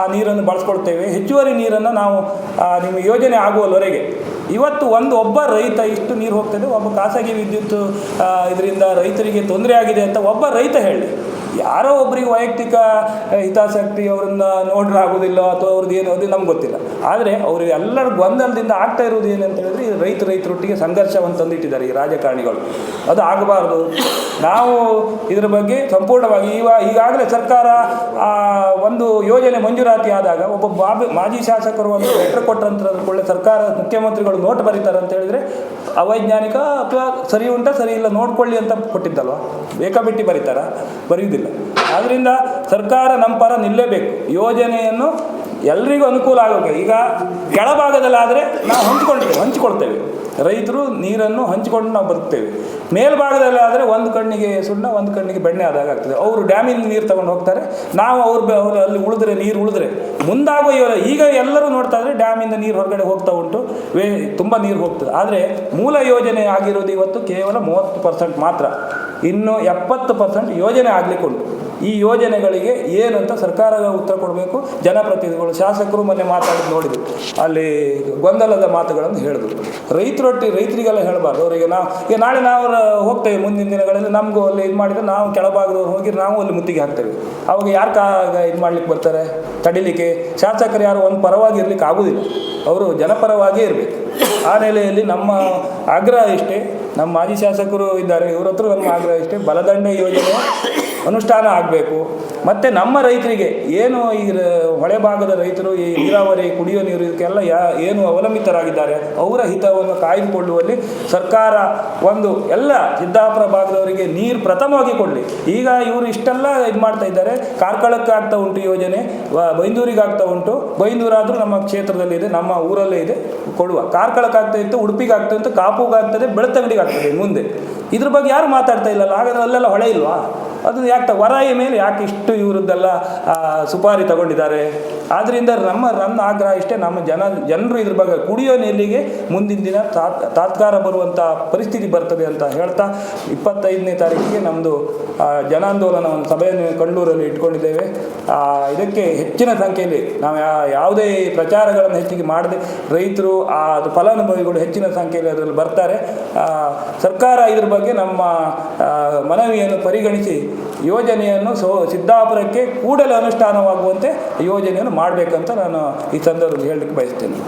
ಆ ನೀರನ್ನು ಬಳಸ್ಕೊಳ್ತೇವೆ. ಹೆಚ್ಚುವರಿ ನೀರನ್ನು ನಾವು ನಿಮ್ಮ ಯೋಜನೆ ಆಗುವವರೆಗೆ. ಇವತ್ತು ಒಂದು ಒಬ್ಬ ರೈತ ಇಷ್ಟು ನೀರು ಹೋಗ್ತದೆ. ಒಬ್ಬ ಖಾಸಗಿ ವಿದ್ಯುತ್ ಇದರಿಂದ ರೈತರಿಗೆ ತೊಂದರೆ ಆಗಿದೆ ಅಂತ ಒಬ್ಬ ರೈತ ಹೇಳಿ. ಯಾರೋ ಒಬ್ಬರಿಗೆ ವೈಯಕ್ತಿಕ ಹಿತಾಸಕ್ತಿ ಅವರನ್ನ ನೋಡ್ರೆ ಆಗೋದಿಲ್ಲ ಅಥವಾ ಅವ್ರದ್ದು ಏನು ಅದು ನಮ್ಗೆ ಗೊತ್ತಿಲ್ಲ. ಆದರೆ ಅವರು ಎಲ್ಲರ ಗೊಂದಲದಿಂದ ಆಗ್ತಾ ಇರೋದು ಏನಂತ ಹೇಳಿದ್ರೆ, ಈ ರೈತ ರೈತರೊಟ್ಟಿಗೆ ಸಂಘರ್ಷವನ್ನು ತಂದಿಟ್ಟಿದ್ದಾರೆ ಈ ರಾಜಕಾರಣಿಗಳು. ಅದು ಆಗಬಾರ್ದು. ನಾವು ಇದರ ಬಗ್ಗೆ ಸಂಪೂರ್ಣವಾಗಿ ಇವಾಗ ಈಗಾಗಲೇ ಸರ್ಕಾರ ಒಂದು ಯೋಜನೆ ಮಂಜೂರಾತಿ ಆದಾಗ ಒಬ್ಬ ಬಾಬಿ ಮಾಜಿ ಶಾಸಕರು ಒಂದು ಲೆಟರ್ ಕೊಟ್ಟರಂತ ಕೂಡಲೇ ಸರ್ಕಾರ ಮುಖ್ಯಮಂತ್ರಿಗಳು ನೋಟ್ ಬರೀತಾರೆ ಅಂತ ಹೇಳಿದ್ರೆ ಅವೈಜ್ಞಾನಿಕ ಅಥವಾ ಸರಿ ಉಂಟ, ಸರಿ ಇಲ್ಲ ನೋಡ್ಕೊಳ್ಳಿ ಅಂತ ಕೊಟ್ಟಿದ್ದಲ್ವ? ಬೇಕಾಬಿಟ್ಟಿ ಬರೀತಾರ? ಬರೆಯುವುದಿಲ್ಲ. ಆದ್ದರಿಂದ ಸರ್ಕಾರ ನಮ್ಮ ಪರ ನಿಲ್ಲೇಬೇಕು. ಯೋಜನೆಯನ್ನು ಎಲ್ರಿಗೂ ಅನುಕೂಲ ಆಗಬೇಕು ಈಗ ಕೆಳಭಾಗದಲ್ಲಾದರೆ ನಾವು ಹಂಚ್ಕೊಳ್ತೇವೆ ಹಂಚಿಕೊಳ್ತೇವೆ. ರೈತರು ನೀರನ್ನು ಹಂಚಿಕೊಂಡು ನಾವು ಬರ್ತೇವೆ ಮೇಲ್ಭಾಗದಲ್ಲಿ ಆದರೆ ಒಂದು ಕಣ್ಣಿಗೆ ಸುಣ್ಣ, ಒಂದು ಕಣ್ಣಿಗೆ ಬೆಣ್ಣೆ ಆದಾಗ ಆಗ್ತದೆ. ಅವರು ಡ್ಯಾಮಿನ ನೀರು ತಗೊಂಡು ಹೋಗ್ತಾರೆ. ನಾವು ಅವ್ರ ಅವರು ಅಲ್ಲಿ ಉಳಿದ್ರೆ, ನೀರು ಉಳಿದ್ರೆ. ಮುಂದಾಗುವ ಈಗ ಎಲ್ಲರೂ ನೋಡ್ತಾ ಇದ್ರೆ ಡ್ಯಾಮಿಂದ ನೀರು ಹೊರಗಡೆ ಹೋಗ್ತಾ ಉಂಟು. ವೇ ತುಂಬ ನೀರು ಹೋಗ್ತದೆ. ಆದರೆ ಮೂಲ ಯೋಜನೆ ಆಗಿರೋದು ಇವತ್ತು ಕೇವಲ ಮೂವತ್ತು ಪರ್ಸೆಂಟ್ ಮಾತ್ರ. ಇನ್ನು ಎಪ್ಪತ್ತು ಪರ್ಸೆಂಟ್ ಯೋಜನೆ ಆಗಲಿಕ್ಕೆ ಉಂಟು. ಈ ಯೋಜನೆಗಳಿಗೆ ಏನು ಅಂತ ಸರ್ಕಾರ ಉತ್ತರ ಕೊಡಬೇಕು? ಜನಪ್ರತಿನಿಧಿಗಳು, ಶಾಸಕರು ಮೊನ್ನೆ ಮಾತಾಡಿ ನೋಡಿದ್ರು. ಅಲ್ಲಿ ಗೊಂದಲದ ಮಾತುಗಳನ್ನು ಹೇಳಿದ್ರು. ರೈತರೊಟ್ಟಿ ರೈತರಿಗೆಲ್ಲ ಹೇಳಬಾರ್ದು. ಅವರಿಗೆ ನಾವು ಈಗ ನಾಳೆ ನಾವು ಹೋಗ್ತೇವೆ ಮುಂದಿನ ದಿನಗಳಲ್ಲಿ, ನಮಗೂ ಅಲ್ಲಿ ಇದು ಮಾಡಿದ್ರೆ ನಾವು ಕೆಳಭಾಗದವ್ರು ಹೋಗಿ ನಾವು ಅಲ್ಲಿ ಮುತ್ತಿಗೆ ಹಾಕ್ತೇವೆ. ಅವಾಗ ಯಾರು ಕಾ ಇದು ಮಾಡ್ಲಿಕ್ಕೆ ಬರ್ತಾರೆ? ತಡಿಲಿಕ್ಕೆ ಶಾಸಕರು ಯಾರು ಒಂದು ಪರವಾಗಿ ಇರಲಿಕ್ಕೆ ಆಗೋದಿಲ್ಲ. ಅವರು ಜನಪರವಾಗಿಯೇ ಇರಬೇಕು. ಆ ನೆಲೆಯಲ್ಲಿ ನಮ್ಮ ಆಗ್ರಹ ಇಷ್ಟೇ ನಮ್ಮ ಮಾಜಿ ಶಾಸಕರು ಇದ್ದಾರೆ, ಇವ್ರ ಹತ್ರ ನಮ್ಮ ಆಗ್ರಹ ಇಷ್ಟೇ ಬಲದಂಡೆ ಯೋಜನೆ ಅನುಷ್ಠಾನ ಆಗಬೇಕು. ಮತ್ತು ನಮ್ಮ ರೈತರಿಗೆ ಏನು ಈ ಹೊಳೆ ಭಾಗದ ರೈತರು ಈ ನೀರಾವರಿ, ಕುಡಿಯೋ ನೀರು ಇದಕ್ಕೆಲ್ಲ ಯಾ, ಏನು ಅವಲಂಬಿತರಾಗಿದ್ದಾರೆ, ಅವರ ಹಿತವನ್ನು ಕಾಯ್ದುಕೊಳ್ಳುವಲ್ಲಿ ಸರ್ಕಾರ ಒಂದು ಎಲ್ಲ ಸಿದ್ದಾಪುರ ಭಾಗದವರಿಗೆ ನೀರು ಪ್ರಥಮವಾಗಿ ಕೊಡಲಿ. ಈಗ ಇವರು ಇಷ್ಟೆಲ್ಲ ಇದು ಮಾಡ್ತಾ ಇದ್ದಾರೆ. ಕಾರ್ಕಳಕ್ಕೆ ಆಗ್ತಾ ಉಂಟು ಯೋಜನೆ ಬೈಂದೂರಿಗೆ ಆಗ್ತಾ ಉಂಟು. ಬೈಂದೂರಾದರೂ ನಮ್ಮ ಕ್ಷೇತ್ರದಲ್ಲಿ ಇದೆ, ನಮ್ಮ ಊರಲ್ಲೇ ಇದೆ, ಕೊಡುವ. ಕಾರ್ಕಳಕ್ಕೆ ಆಗ್ತಾ ಇತ್ತು, ಉಡುಪಿಗೆ ಆಗ್ತಾ ಇತ್ತು, ಕಾಪುಗೆ ಆಗ್ತದೆ ಬೆಳತಂಗಡಿಗೆ ಆಗ್ತದೆ ಮುಂದೆ. ಇದ್ರ ಬಗ್ಗೆ ಯಾರು ಮಾತಾಡ್ತಾ ಇಲ್ಲಲ್ಲ? ಹಾಗಾದ್ರೆ ಅಲ್ಲೆಲ್ಲ ಹೊಳೆ ಇಲ್ವಾ? ಅದು ಯಾಕೆ ವರಾಯಿ ಮೇಲೆ ಯಾಕೆ ಇಷ್ಟು ಇವರದ್ದೆಲ್ಲ ಸುಪಾರಿ ತಗೊಂಡಿದ್ದಾರೆ? ಆದ್ದರಿಂದ ನಮ್ಮ ನನ್ನ ಆಗ್ರಹ ಇಷ್ಟೇ, ನಮ್ಮ ಜನ, ಜನರು ಇದ್ರ ಬಗ್ಗೆ ಕುಡಿಯೋ ನೀರಿಗೆ ಮುಂದಿನ ದಿನ ತಾತ್ ತಾತ್ಕಾರ ಬರುವಂಥ ಪರಿಸ್ಥಿತಿ ಬರ್ತದೆ ಅಂತ ಹೇಳ್ತಾ ಇಪ್ಪತ್ತೈದನೇ ತಾರೀಕಿಗೆ ನಮ್ಮದು ಜನಾಂದೋಲನವನ್ನು ಸಭೆಯನ್ನು ಕಂಡೂರಲ್ಲಿ ಇಟ್ಕೊಂಡಿದ್ದೇವೆ. ಇದಕ್ಕೆ ಹೆಚ್ಚಿನ ಸಂಖ್ಯೆಯಲ್ಲಿ ನಾವು ಯಾವುದೇ ಪ್ರಚಾರಗಳನ್ನು ಹೆಚ್ಚಿಗೆ ಮಾಡದೆ ರೈತರು ಅದು ಫಲಾನುಭವಿಗಳು ಹೆಚ್ಚಿನ ಸಂಖ್ಯೆಯಲ್ಲಿ ಅದರಲ್ಲಿ ಬರ್ತಾರೆ. ಸರ್ಕಾರ ಇದ್ರ ಬಗ್ಗೆ ನಮ್ಮ ಮನವಿಯನ್ನು ಪರಿಗಣಿಸಿ ಯೋಜನೆಯನ್ನು ಸೋ, ಸಿದ್ದಾಪುರಕ್ಕೆ ಕೂಡಲೇ ಅನುಷ್ಠಾನವಾಗುವಂತೆ ಯೋಜನೆಯನ್ನು ಮಾಡಬೇಕಂತ ನಾನು ಈ ಸಂದರ್ಭದಲ್ಲಿ ಹೇಳಲಿಕ್ಕೆ ಬಯಸ್ತೇನೆ.